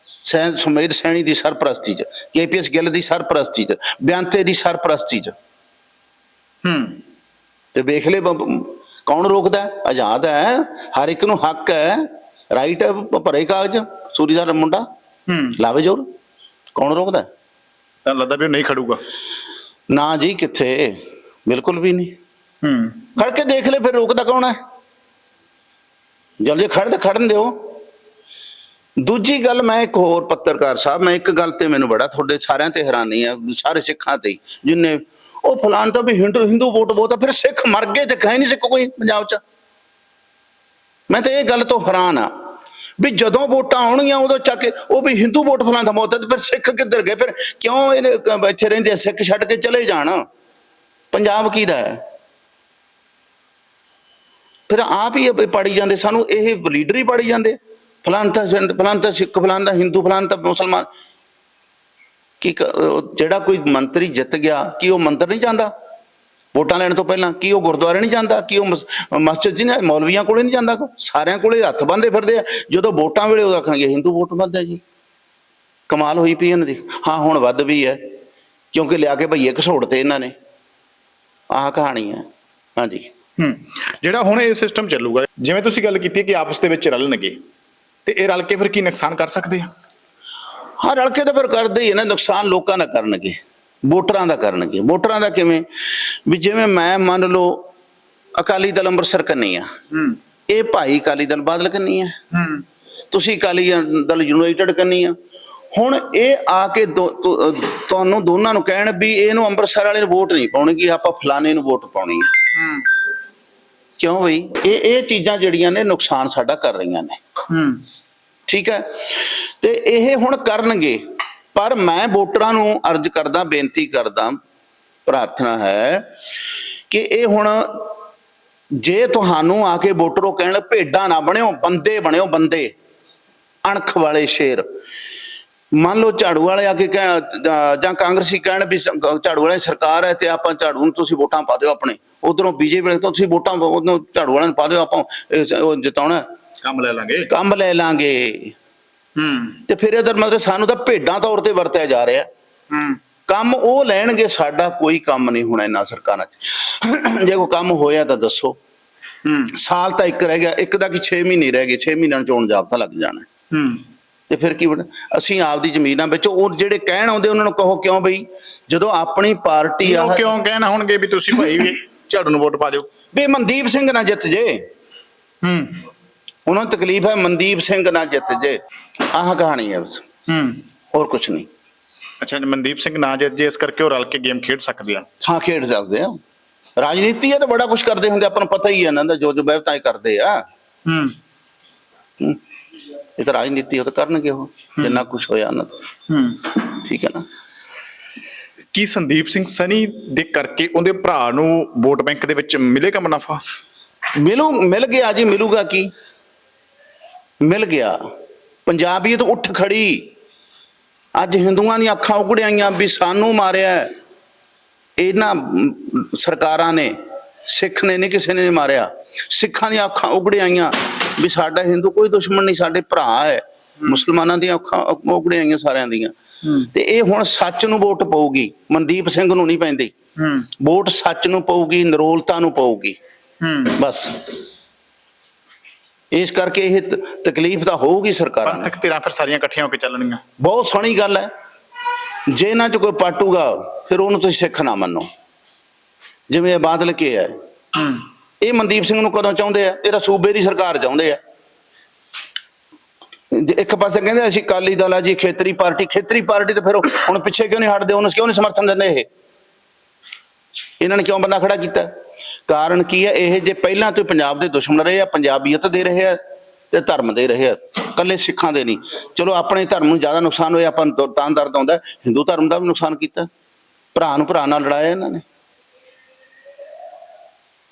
ਸੈਨ ਸੁਮੇਰ ਸੈਣੀ ਦੀ ਸਰਪ੍ਰਸਤੀ ਚ ਕੇਪੀਐਸ ਗਿੱਲ ਦੀ ਸਰਪ੍ਰਸਤੀ ਚ ਬਿਆੰਤੇ ਦੀ ਸਰਪ੍ਰਸਤੀ ਚ। ਹੂੰ। ਤੇ ਵੇਖ ਲੈ ਕੌਣ ਰੋਕਦਾ? ਆਜ਼ਾਦ ਹੈ। ਹਰ ਇੱਕ ਨੂੰ ਹੱਕ ਹੈ। ਰਾਈਟ ਹੈ ਭਰੇ ਕਾਗਜ਼। ਸੂਰੀ ਦਾ ਮੁੰਡਾ। ਹੂੰ। ਲਾਵੇ ਜੋਰ। ਕੌਣ ਰੋਕਦਾ? ਤਾਂ ਲੱਗਦਾ ਵੀ ਨਹੀਂ ਖੜੂਗਾ। ਨਾ ਜੀ ਕਿੱਥੇ? ਬਿਲਕੁਲ ਵੀ ਨਹੀਂ। ਹੂੰ। ਖੜ ਕੇ ਦੇਖ ਲੈ ਫਿਰ ਰੋਕਦਾ ਕੌਣ ਹੈ? ਜਲਦੀ ਖੜ ਤੇ ਖੜਨ ਦਿਓ। ਦੂਜੀ ਗੱਲ ਮੈਂ ਇੱਕ ਹੋਰ ਪੱਤਰਕਾਰ ਸਾਹਿਬ ਮੈਂ ਇੱਕ ਗੱਲ ਤੇ ਮੈਨੂੰ ਬੜਾ ਤੁਹਾਡੇ ਸਾਰਿਆਂ ਤੇ ਹੈਰਾਨੀ ਆ ਸਾਰੇ ਸਿੱਖਾਂ ਤੇ ਜਿੰਨੇ ਉਹ ਫਲਾਨ ਤਾਂ ਵੀ ਹਿੰਦੂ ਹਿੰਦੂ ਵੋਟ ਬਹੁਤ ਆ, ਫਿਰ ਸਿੱਖ ਮਰ ਗਏ ਤੇ ਕਹੇ ਨਹੀਂ ਸਿੱਖ ਕੋਈ ਪੰਜਾਬ 'ਚ। ਮੈਂ ਤਾਂ ਇਹ ਗੱਲ ਤੋਂ ਹੈਰਾਨ ਆ ਵੀ ਜਦੋਂ ਵੋਟਾਂ ਆਉਣਗੀਆਂ, ਉਦੋਂ ਚੱਕ ਕੇ ਉਹ ਵੀ ਹਿੰਦੂ ਵੋਟ ਫਲਾਣ ਦਾ ਮੌਤ ਹੈ ਫਿਰ ਸਿੱਖ ਕਿੱਧਰ ਗਏ? ਫਿਰ ਕਿਉਂ ਇਹਨੇ ਇੱਥੇ ਰਹਿੰਦੇ ਆ? ਸਿੱਖ ਛੱਡ ਕੇ ਚਲੇ ਜਾਣ? ਪੰਜਾਬ ਕਿਹਦਾ ਹੈ? ਫਿਰ ਆਪ ਹੀ ਇਹ ਪਾੜੀ ਜਾਂਦੇ, ਸਾਨੂੰ ਇਹ ਲੀਡਰ ਹੀ ਪਾੜੀ ਜਾਂਦੇ। ਫਲਾਨ ਤਾਂ ਸਿੰ- ਤਾਂ ਸਿੱਖ ਫਲਾਨ ਦਾ ਹਿੰਦੂ ਫਲਾਨ ਤਾਂ ਮੁਸਲਮਾਨ। ਕਿ ਜਿਹੜਾ ਕੋਈ ਮੰਤਰੀ ਜਿੱਤ ਗਿਆ, ਕੀ ਉਹ ਮੰਤਰ ਨਹੀਂ ਜਾਂਦਾ? ਵੋਟਾਂ ਲੈਣ ਤੋਂ ਪਹਿਲਾਂ ਕੀ ਉਹ ਗੁਰਦੁਆਰੇ ਨਹੀਂ ਜਾਂਦਾ? ਕੀ ਉਹ ਮਸ- ਮਸਜਿਦ ਜੀ ਨੇ, ਮੌਲਵੀਆਂ ਕੋਲੇ ਨਹੀਂ ਜਾਂਦਾ? ਸਾਰਿਆਂ ਕੋਲੇ ਹੱਥ ਬੰਨ੍ਹਦੇ ਫਿਰਦੇ ਆ। ਜਦੋਂ ਵੋਟਾਂ ਵੇਲੇ ਉਹ ਆਖਣਗੇ, ਹਿੰਦੂ ਵੋਟ ਵੱਧ ਹੈ ਜੀ। ਕਮਾਲ ਹੋਈ ਪਈ ਇਹਨਾਂ ਦੀ। ਹਾਂ, ਹੁਣ ਵੱਧ ਵੀ ਹੈ, ਕਿਉਂਕਿ ਲਿਆ ਕੇ ਭਈਏ ਘਸੋੜਤੇ ਇਹਨਾਂ ਨੇ। ਆਹ ਕਹਾਣੀ ਹੈ। ਹਾਂਜੀ। ਹੂੰ। ਜਿਹੜਾ ਹੁਣ ਇਹ ਸਿਸਟਮ ਚੱਲੂਗਾ, ਜਿਵੇਂ ਤੁਸੀਂ ਗੱਲ ਕੀਤੀ ਕਿ ਆਪਸ ਦੇ ਵਿੱਚ ਰਲਣਗੇ, ਤੇ ਇਹ ਰਲ ਕੇ ਫਿਰ ਕੀ ਨੁਕਸਾਨ ਕਰ ਸਕਦੇ ਆ? ਹਾਂ ਰਲ ਕੇ ਤਾਂ ਫਿਰ ਕਰਦੇ ਹੀ ਨਾ ਨੁਕਸਾਨ ਲੋਕਾਂ ਦਾ ਕਰਨਗੇ ਵੋਟਰਾਂ ਦਾ ਕਰਨਗੇ। ਵੋਟਰਾਂ ਦਾ ਕਿਵੇਂ? ਵੀ ਜਿਵੇਂ ਮੈਂ ਮੰਨ ਲਓ ਅਕਾਲੀ ਦਲ ਅੰਮ੍ਰਿਤਸਰ ਕੰਨੀ ਆ। ਇਹ ਭਾਈ ਅਕਾਲੀ ਦਲ ਬਾਦਲ ਕੰਨੀ ਆ। ਤੁਸੀਂ ਅਕਾਲੀ ਦਲ ਯੂਨਾਈਟਿਡ ਕੰਨੀ ਆ। ਹੁਣ ਇਹ ਆ ਕੇ ਤੁਹਾਨੂੰ ਦੋਨਾਂ ਨੂੰ ਕਹਿਣ ਵੀ ਇਹਨੂੰ ਅੰਮ੍ਰਿਤਸਰ ਵਾਲੇ ਨੂੰ ਵੋਟ ਨਹੀਂ ਪਾਉਣੀ ਕਿ ਆਪਾਂ ਫਲਾਣੇ ਨੂੰ ਵੋਟ ਪਾਉਣੀ ਹੈ ਹੂੰ। ਕਿਉਂ ਬਈ? ਇਹ ਇਹ ਚੀਜ਼ਾਂ ਜਿਹੜੀਆਂ ਨੇ ਨੁਕਸਾਨ ਸਾਡਾ ਕਰ ਰਹੀਆਂ ਨੇ। ਹੂੰ। ਠੀਕ ਹੈ? ਤੇ ਇਹ ਹੁਣ ਕਰਨਗੇ। ਪਰ ਮੈਂ ਵੋਟਰਾਂ ਨੂੰ ਅਰਜ਼ ਕਰਦਾ, ਬੇਨਤੀ ਕਰਦਾ, ਪ੍ਰਾਰਥਨਾ ਹੈ ਕਿ ਇਹ ਹੁਣ ਜੇ ਤੁਹਾਨੂੰ ਆ ਕੇ ਵੋਟਰੋ ਕਹਿਣ, ਭੇਡਾਂ ਨਾ ਬਣਿਓ, ਬੰਦੇ ਬਣਿਓ, ਬੰਦੇ। ਅਣਖ ਵਾਲੇ ਸ਼ੇਰ। ਮੰਨ ਲਓ ਝਾੜੂ ਵਾਲੇ ਆ ਕੇ ਕਹਿਣ ਜਾਂ- ਕਾਂਗਰਸੀ ਕਹਿਣ ਵੀ ਝਾੜੂ ਵਾਲੇ ਸਰਕਾਰ ਹੈ ਤੇ ਆਪਾਂ ਝਾੜੂ ਨੂੰ ਤੁਸੀਂ ਵੋਟਾਂ ਪਾ ਦਿਓ ਆਪਣੇ। ਉਧਰੋਂ ਬੀਜੇਪੀ ਵਾਲੇ ਤੋਂ ਤੁਸੀਂ ਵੋਟਾਂ ਉਹਨੂੰ ਝਾੜੂ ਵਾਲਿਆਂ ਨੂੰ ਪਾ ਦਿਓ, ਆਪਾਂ ਜਿਤਾਉਣਾ। ਕੰਮ ਲੈ ਲਾਂਗੇ। ਕੰਮ ਲੈ ਲਾਂਗੇ। ਹੂੰ। ਤੇ ਫਿਰ ਇਹਦਾ ਮਤਲਬ ਸਾਨੂੰ ਤਾਂ ਭੇਡਾਂ ਤੌਰ ਤੇ ਵਰਤਿਆ ਜਾ ਰਿਹਾ। ਹੂੰ। ਕੰਮ ਉਹ ਲੈਣਗੇ ਸਾਡਾ ਕੋਈ ਕੰਮ ਨਹੀਂ ਹੋਣਾ ਇਹਨਾਂ ਸਰਕਾਰਾਂ 'ਚ। ਜੇ ਕੋਈ ਕੰਮ ਹੋਇਆ ਤਾਂ ਦੱਸੋ। ਹੂੰ। ਸਾਲ ਤਾਂ ਇੱਕ ਰਹਿ ਗਿਆ ਇੱਕ ਦਾ ਕੀ 6 ਮਹੀਨੇ ਰਹਿ ਗਏ 6 ਮਹੀਨਿਆਂ ਨੂੰ ਚੋਣ ਜਾਬਤਾ ਲੱਗ ਜਾਣਾ। ਹੂੰ। ਤੇ ਫਿਰ ਕੀ ਬਣ ਅਸੀਂ ਆਪਦੀ ਜ਼ਮੀਨਾਂ ਵਿੱਚ ਉਹ ਜਿਹੜੇ ਕਹਿਣ ਆਉਂਦੇ ਉਹਨਾਂ ਨੂੰ ਕਹੋ ਕਿਉਂ ਬਈ? ਜਦੋਂ ਆਪਣੀ ਪਾਰਟੀ ਆ ਉਹ ਕਿਉਂ ਕਹਿਣਾ ਹੋਣਗੇ ਵੀ ਤੁਸੀਂ ਭਾਈ ਵੀ ਝਾੜੂ ਨੂੰ ਵੋਟ ਪਾ ਦਿਓ? ਵੀ ਮਨਦੀਪ ਸਿੰਘ ਨਾ ਜਿੱਤ ਜੇ। ਹੂੰ। ਉਹਨਾਂ ਨੂੰ ਤਕਲੀਫ ਹੈ ਮਨਦੀਪ ਸਿੰਘ ਨਾ ਜਿੱਤ ਜੇ ਆਹ ਕਹਾਣੀ ਹੈ ਬਸ ਹੂੰ ਹੋਰ ਕੁਝ ਨਹੀਂ ਅੱਛਾ ਮਨਦੀਪ ਸਿੰਘ ਨਾ ਜਿੱਤ ਜੇ ਇਸ ਕਰਕੇ ਉਹ ਰਲ ਕੇ ਗੇਮ ਖੇਡ ਸਕਦੇ ਆ ਹਾਂ ਖੇਡ ਸਕਦੇ ਆ ਰਾਜਨੀਤੀ ਹੈ ਤਾਂ ਬੜਾ ਕੁਝ ਕਰਦੇ ਹੁੰਦੇ ਆਪਾਂ ਨੂੰ ਪਤਾ ਹੀ ਹੈ ਇਹਨਾਂ ਦਾ ਜੋ ਜੋ ਬਹਿਤਾਂ ਕਰਦੇ ਆ ਹੂੰ ਹੂੰ। ਇਹ ਤਾਂ ਰਾਜਨੀਤੀ ਉਹ ਤਾਂ ਕਰਨਗੇ ਉਹ ਜਿੰਨਾ ਕੁਝ ਹੋਇਆ ਉਹਨਾਂ ਤੋਂ ਹੂੰ ਠੀਕ ਹੈ ਨਾ ਕੀ ਸੰਦੀਪ ਸਿੰਘ ਸਨੀ ਦੇ ਕਰਕੇ ਉਹਦੇ ਭਰਾ ਨੂੰ ਵੋਟ ਬੈਂਕ ਦੇ ਵਿੱਚ ਮਿਲੇਗਾ ਮੁਨਾਫਾ ਮਿਲੂ ਮਿਲ ਗਿਆ ਜੀ ਮਿਲੂਗਾ ਕੀ ਮਿਲ ਗਿਆ। ਪੰਜਾਬੀਅਤ ਉੱਠ ਖੜੀ। ਅੱਜ ਹਿੰਦੂਆਂ ਦੀਆਂ ਅੱਖਾਂ ਉਗੜਾਈਆਂ ਵੀ ਸਾਨੂੰ ਮਾਰਿਆ। ਇਹਨਾਂ ਸਰਕਾਰਾਂ ਨੇ ਸਿੱਖ ਨੇ ਨਹੀਂ ਕਿਸੇ ਨੇ ਮਾਰਿਆ। ਸਿੱਖਾਂ ਦੀਆਂ ਅੱਖਾਂ ਉਗੜਾਈਆਂ ਵੀ ਸਾਡਾ ਹਿੰਦੂ ਕੋਈ ਦੁਸ਼ਮਣ ਨਹੀਂ ਸਾਡੇ ਭਰਾ ਹੈ। ਮੁਸਲਮਾਨਾਂ ਦੀਆਂ ਅੱਖਾਂ ਉਗੜਾਈਆਂ ਸਾਰਿਆਂ ਦੀਆਂ। ਤੇ ਇਹ ਹੁਣ ਸੱਚ ਨੂੰ ਵੋਟ ਪਊਗੀ। ਮਨਦੀਪ ਸਿੰਘ ਨੂੰ ਨਹੀਂ ਪੈਂਦੀ। ਵੋਟ ਸੱਚ ਨੂੰ ਪਊਗੀ ਨਰੋਲਤਾ ਨੂੰ ਪਊਗੀ। ਹੂੰ। ਬਸ। ਇਸ ਕਰਕੇ ਇਹ ਤਕਲੀਫ ਤਾਂ ਹੋਊਗੀ ਸਰਕਾਰਾਂ ਨੂੰ। ਪੰਥਕ ਧਿਰਾਂ ਫਿਰ ਸਾਰੀਆਂ ਇਕੱਠੀਆਂ ਹੋ ਕੇ ਚੱਲਣਗੀਆਂ। ਬਹੁਤ ਸੋਹਣੀ ਗੱਲ ਹੈ। ਜੇ ਇਹਨਾਂ ਚ ਕੋਈ ਪਾਟੂਗਾ ਫਿਰ ਉਹਨੂੰ ਤੁਸੀਂ ਸਿੱਖ ਨਾ ਮੰਨੋ। ਜਿਵੇਂ ਇਹ ਬਾਦਲ ਕੇ ਹੈ। ਇਹ ਮਨਦੀਪ ਸਿੰਘ ਨੂੰ ਕਦੋਂ ਚਾਹੁੰਦੇ ਆ? ਇਹ ਤਾਂ ਸੂਬੇ ਦੀ ਸਰਕਾਰ ਚਾਹੁੰਦੇ ਆ। ਇੱਕ ਪਾਸੇ ਕਹਿੰਦੇ ਅਸੀਂ ਕਾਲੀ ਦਲ ਆ ਜੀ ਖੇਤਰੀ ਪਾਰਟੀ ਖੇਤਰੀ ਪਾਰਟੀ ਤੇ ਫਿਰ ਉਹ ਹੁਣ ਪਿੱਛੇ ਕਿਉਂ ਨਹੀਂ ਹਟਦੇ? ਉਹਨੂੰ ਕਿਉਂ ਨਹੀਂ ਸਮਰਥਨ ਦਿੰਦੇ ਇਹ? ਇਹਨਾਂ ਨੇ ਕਿਉਂ ਬੰਦਾ ਖੜਾ ਕੀਤਾ? ਕਾਰਨ ਕੀ ਹੈ? ਇਹ ਜੇ ਪਹਿਲਾਂ ਤੋਂ ਪੰਜਾਬ ਦੇ ਦੁਸ਼ਮਣ ਰਹੇ ਆ, ਪੰਜਾਬੀਅਤ ਦੇ ਰਹੇ ਆ ਤੇ ਧਰਮ ਦੇ ਰਹੇ ਆ। ਕੱਲੇ ਸਿੱਖਾਂ ਦੇ ਨਹੀਂ। ਚਲੋ, ਆਪਣੇ ਧਰਮ ਨੂੰ ਜ਼ਿਆਦਾ ਨੁਕਸਾਨ ਹੋਇਆ, ਆਪਾਂ ਨੂੰ ਤਾਂ ਦਰਦ ਆਉਂਦਾ। ਹਿੰਦੂ ਧਰਮ ਦਾ ਵੀ ਨੁਕਸਾਨ ਕੀਤਾ। ਭਰਾ ਨੂੰ ਭਰਾ ਨਾਲ ਲੜਾਇਆ ਇਹਨਾਂ ਨੇ।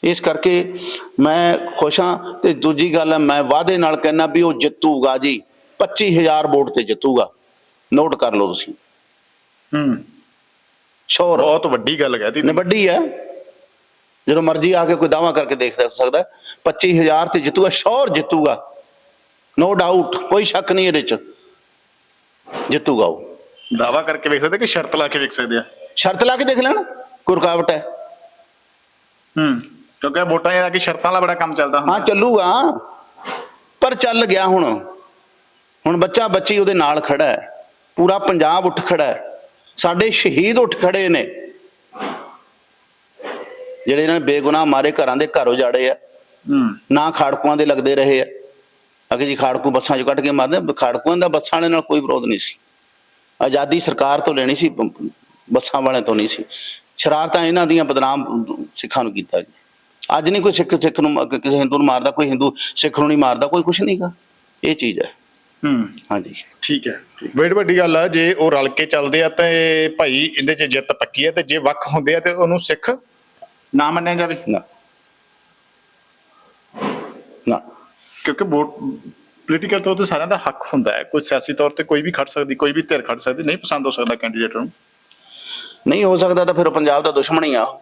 ਇਸ ਕਰਕੇ ਮੈਂ ਖੁਸ਼ ਹਾਂ ਤੇ ਦੂਜੀ ਗੱਲ ਹੈ, ਮੈਂ ਵਾਅਦੇ ਨਾਲ ਕਹਿਣਾ ਵੀ ਉਹ ਜਿੱਤੂਗਾ ਜੀ। 25000 ਵੋਟ ਤੇ ਜਿੱਤੂਗਾ। ਨੋਟ ਕਰ ਲਓ ਤੁਸੀਂ। ਹੂੰ। ਸ਼ੋਰ। ਬਹੁਤ ਵੱਡੀ ਗੱਲ ਕਹਿਤੀ ਨੇ ਵੱਡੀ ਹੈ। ਜਦੋਂ ਮਰਜ਼ੀ ਆ ਕੇ ਕੋਈ ਦਾਵਾ ਕਰਕੇ ਦੇਖ ਸਕਦਾ ਹੈ। 25000 ਤੇ ਜਿੱਤੂਗਾ ਸ਼ੋਰ ਜਿੱਤੂਗਾ। ਨੋ ਡਾਊਟ ਕੋਈ ਸ਼ੱਕ ਨਹੀਂ ਇਹਦੇ ਚ। ਜਿੱਤੂਗਾ ਉਹ। ਦਾਵਾ ਕਰਕੇ ਵੇਖ ਸਕਦੇ ਕਿ ਸ਼ਰਤ ਲਾ ਕੇ ਵੇਖ ਸਕਦੇ ਆ। ਸ਼ਰਤ ਲਾ ਕੇ ਦੇਖ ਲੈਣ ਕੋਈ ਰੁਕਾਵਟ ਹੈ। ਹੂੰ ਕਿਉਂਕਿ ਵੋਟਾਂ ਇਹ ਆ ਕਿ ਸ਼ਰਤਾਂ ਵਾਲਾ ਬੜਾ ਕੰਮ ਚੱਲਦਾ ਹਾਂ ਚੱਲੂਗਾ। ਪਰ ਚੱਲ ਗਿਆ ਹੁਣ। ਹੁਣ ਬੱਚਾ ਬੱਚੀ ਉਹਦੇ ਨਾਲ ਖੜਾ ਹੈ। ਪੂਰਾ ਪੰਜਾਬ ਉੱਠ ਖੜਾ ਹੈ। ਸਾਡੇ ਸ਼ਹੀਦ ਉੱਠ ਖੜੇ ਨੇ। ਜਿਹੜੇ ਇਹਨਾਂ ਨੇ ਬੇਗੁਨਾਹ ਮਾਰੇ ਘਰਾਂ ਦੇ ਘਰ ਉਜਾੜੇ ਆ। ਨਾ ਖਾੜਕੂਆਂ ਦੇ ਲੱਗਦੇ ਰਹੇ ਆ। ਅਗੇ ਜੀ ਖਾੜਕੂ ਬੱਸਾਂ 'ਚ ਕੱਢ ਕੇ ਮਾਰਦੇ ਖਾੜਕੂਆਂ ਦਾ ਬੱਸਾਂ ਵਾਲੇ ਨਾਲ ਕੋਈ ਵਿਰੋਧ ਨਹੀਂ ਸੀ। ਆਜ਼ਾਦੀ ਸਰਕਾਰ ਤੋਂ ਲੈਣੀ ਸੀ ਬੱਸਾਂ ਵਾਲਿਆਂ ਤੋਂ ਨਹੀਂ ਸੀ। ਸ਼ਰਾਰਤਾਂ ਇਹਨਾਂ ਦੀਆਂ ਬਦਨਾਮ ਸਿੱਖਾਂ ਨੂੰ ਕੀਤਾ ਜੀ ਅੱਜ ਨਹੀਂ ਕੋਈ ਸਿੱਖ ਸਿੱਖ ਨੂੰ ਕਿਸੇ ਹਿੰਦੂ ਨੂੰ ਮਾਰਦਾ ਕੋਈ ਹਿੰਦੂ ਸਿੱਖ ਨੂੰ ਨਹੀਂ ਮਾਰਦਾ ਕੋਈ ਕੁਛ ਨਹੀਂਗਾ ਇਹ ਚੀਜ਼ ਹੈ। ਹੂੰ। ਹਾਂਜੀ। ਠੀਕ ਹੈ। ਬੜੀ ਵੱਡੀ ਗੱਲ ਆ ਜੇ ਉਹ ਰਲ ਕੇ ਚੱਲਦੇ ਆ ਤੇ ਭਾਈ ਇਹਦੇ 'ਚ ਜਿੱਤ ਪੱਕੀ ਹੈ ਤੇ ਜੇ ਵੱਖ ਹੁੰਦੇ ਆ ਤੇ ਉਹਨੂੰ ਸਿੱਖ? ਨਾ ਮੰਨਿਆ ਜਾਵੇ। ਨਾ। ਨਾ। ਕਿਉਂਕਿ ਵੋਟ ਪੋਲੀਟੀਕਲ ਤੌਰ ਤੇ ਸਾਰਿਆਂ ਦਾ ਹੱਕ ਹੁੰਦਾ ਹੈ। ਕੋਈ ਸਿਆਸੀ ਤੌਰ ਤੇ ਕੋਈ ਵੀ ਖੜ ਸਕਦੀ ਕੋਈ ਵੀ ਧਿਰ ਖੜ ਸਕਦੀ ਨਹੀਂ ਪਸੰਦ ਹੋ ਸਕਦਾ ਕੈਂਡੀਡੇਟ ਨੂੰ। ਨਹੀਂ ਹੋ ਸਕਦਾ ਤਾਂ ਫਿਰ ਉਹ ਪੰਜਾਬ ਦਾ ਦੁਸ਼ਮਣ ਹੀ ਆ।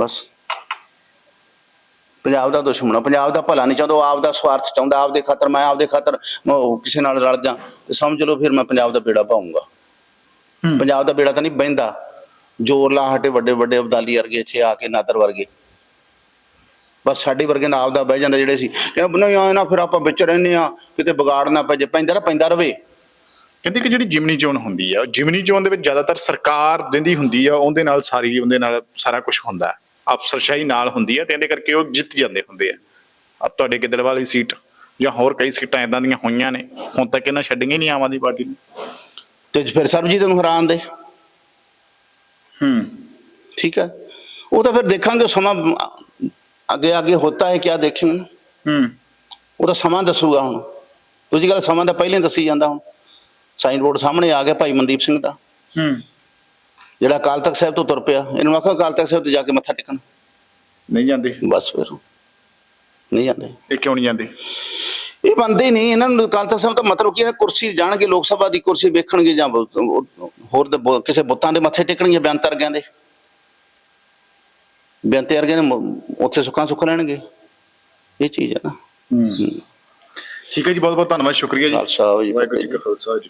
ਬਸ। ਪੰਜਾਬ ਦਾ ਦੁਸ਼ਮਣ ਆ ਪੰਜਾਬ ਦਾ ਭਲਾ ਨਹੀਂ ਚਾਹੁੰਦਾ ਆਪ ਦਾ ਸਵਾਰਥ ਚਾਹੁੰਦਾ ਆਪਦੇ ਖਾਤਰ ਮੈਂ ਆਪਦੇ ਖਾਤਰ ਮੈਂ ਉਹ ਕਿਸੇ ਨਾਲ ਰਲ ਜਾ। ਤੇ ਸਮਝ ਲਓ ਫਿਰ ਮੈਂ ਪੰਜਾਬ ਦਾ ਬੇੜਾ ਪਾਉਂਗਾ। ਪੰਜਾਬ ਦਾ ਬੇੜਾ ਤਾਂ ਨਹੀਂ ਬਹਿੰਦਾ। ਜੋਰ ਲਾ ਹਟੇ ਵੱਡੇ ਵੱਡੇ ਅਬਦਾਲੀ ਵਰਗੇ ਇੱਥੇ ਆ ਕੇ ਨਾਦਰ ਵਰਗੇ। ਬਸ ਸਾਡੇ ਵਰਗੇ ਨਾਲ ਆਪਦਾ ਬਹਿ ਜਾਂਦਾ ਜਿਹੜੇ ਸੀ। ਕਹਿੰਦੇ ਨਹੀਂ ਆਏ ਨਾ ਫਿਰ ਆਪਾਂ ਵਿੱਚ ਰਹਿੰਦੇ ਆ ਕਿਤੇ ਵਿਗਾੜ ਨਾ ਪੈ ਜੇ ਪੈਂਦਾ ਨਾ ਪੈਂਦਾ ਰਵੇ। ਕਹਿੰਦੇ ਕਿ ਜਿਹੜੀ ਜਿਮਨੀ ਚੋਣ ਹੁੰਦੀ ਆ ਜਿਮਨੀ ਚੋਣ ਦੇ ਵਿੱਚ ਜ਼ਿਆਦਾਤਰ ਸਰਕਾਰ ਜਿੰਦੀ ਹੁੰਦੀ ਆ ਉਹਦੇ ਨਾਲ ਸਾਰੀ ਉਹਦੇ ਨਾਲ ਸਾਰਾ ਕੁਝ ਹੁੰਦਾ। ਅਫਸਰਸ਼ਾਹੀ ਨਾਲ ਹੁੰਦੀ ਹੈ ਤੇ ਇਹਦੇ ਕਰਕੇ ਉਹ ਜਿੱਤ ਜਾਂਦੇ ਹੁੰਦੇ ਆ। ਆ ਤੁਹਾਡੇ ਕਿਦੜ ਵਾਲੀ ਸੀਟ ਜਾਂ ਹੋਰ ਕਈ ਸੀਟਾਂ ਇਦਾਂ ਦੀਆਂ ਹੋਈਆਂ ਨੇ ਹੁਣ ਤੱਕ ਇਹਨਾਂ ਛੱਡੀਆਂ ਨਹੀਂ ਆਮ ਆਦਮੀ ਪਾਰਟੀ ਨੇ। ਤੇ ਫਿਰ ਸਰਬਜੀਤ ਨੂੰ ਹਰਾਉਣ ਦੇ। ਹੂੰ। ਠੀਕ ਹੈ ਉਹ ਤਾਂ ਫਿਰ ਦੇਖਾਂਗੇ ਸਮਾਂ ਅੱਗੇ ਅੱਗੇ ਹੁੰਦਾ ਹੈ ਕਿਆ ਦੇਖੀਂ ਹੂੰ। ਤਾਂ ਸਮਾਂ ਦੱਸੂਗਾ ਹੁਣ। ਦੂਜੀ ਗੱਲ ਸਮਾਂ ਤਾਂ ਪਹਿਲਾਂ ਦੱਸੀ ਜਾਂਦਾ ਹੁਣ। ਸਾਈਨ ਬੋਰਡ ਸਾਹਮਣੇ ਆ ਗਿਆ ਭਾਈ ਮਨਦੀਪ ਸਿੰਘ ਦਾ। ਹੂੰ। ਜਿਹੜਾ ਅਕਾਲ ਤਖਤ ਸਾਹਿਬ ਤੋਂ ਤੁਰ ਪਿਆ ਇਹਨੂੰ ਆਖੋ ਅਕਾਲ ਤਖਤ ਸਾਹਿਬ ਤੇ ਜਾ ਕੇ ਮੱਥਾ ਟੇਕਣ। ਨਹੀਂ ਜਾਂਦੇ। ਬਸ ਫਿਰ। ਨਹੀਂ ਜਾਂਦੇ। ਇਹ ਕਿਉਂ ਨਹੀਂ ਜਾਂਦੇ? ਇਹ ਬੰਦੇ ਨਹੀਂ। ਇਹਨਾਂ ਨੂੰ ਅਕਾਲ ਤਖਤ ਸਾਹਿਬ ਦਾ ਮਤਲਬ ਕੀ ਹੈ ਕੁਰਸੀ ਜਾਣਗੇ ਲੋਕ ਸਭਾ ਦੀ ਕੁਰਸੀ ਵੇਖਣਗੇ ਜਾਂ ਹੋਰ ਕਿਸੇ ਬੁੱਤਾਂ ਦੇ ਮੱਥੇ ਟੇਕਣਗੇ ਬੇਅੰਤ ਵਰਗਿਆਂ ਦੇ। ਬੇਅੰਤ ਵਰਗਿਆਂ ਦੇ ਉੱਥੇ ਸੁੱਖਾਂ ਸੁੱਖ ਲੈਣਗੇ। ਇਹ ਚੀਜ਼ ਹੈ ਨਾ। ਠੀਕ ਹੈ ਜੀ ਬਹੁਤ ਬਹੁਤ ਧੰਨਵਾਦ ਸ਼ੁਕਰੀਆ ਜੀ। ਖਾਲਸਾ ਵਾਹਿਗੁਰੂ ਜੀ ਕੀ ਖਾਲਸਾ ਜੀ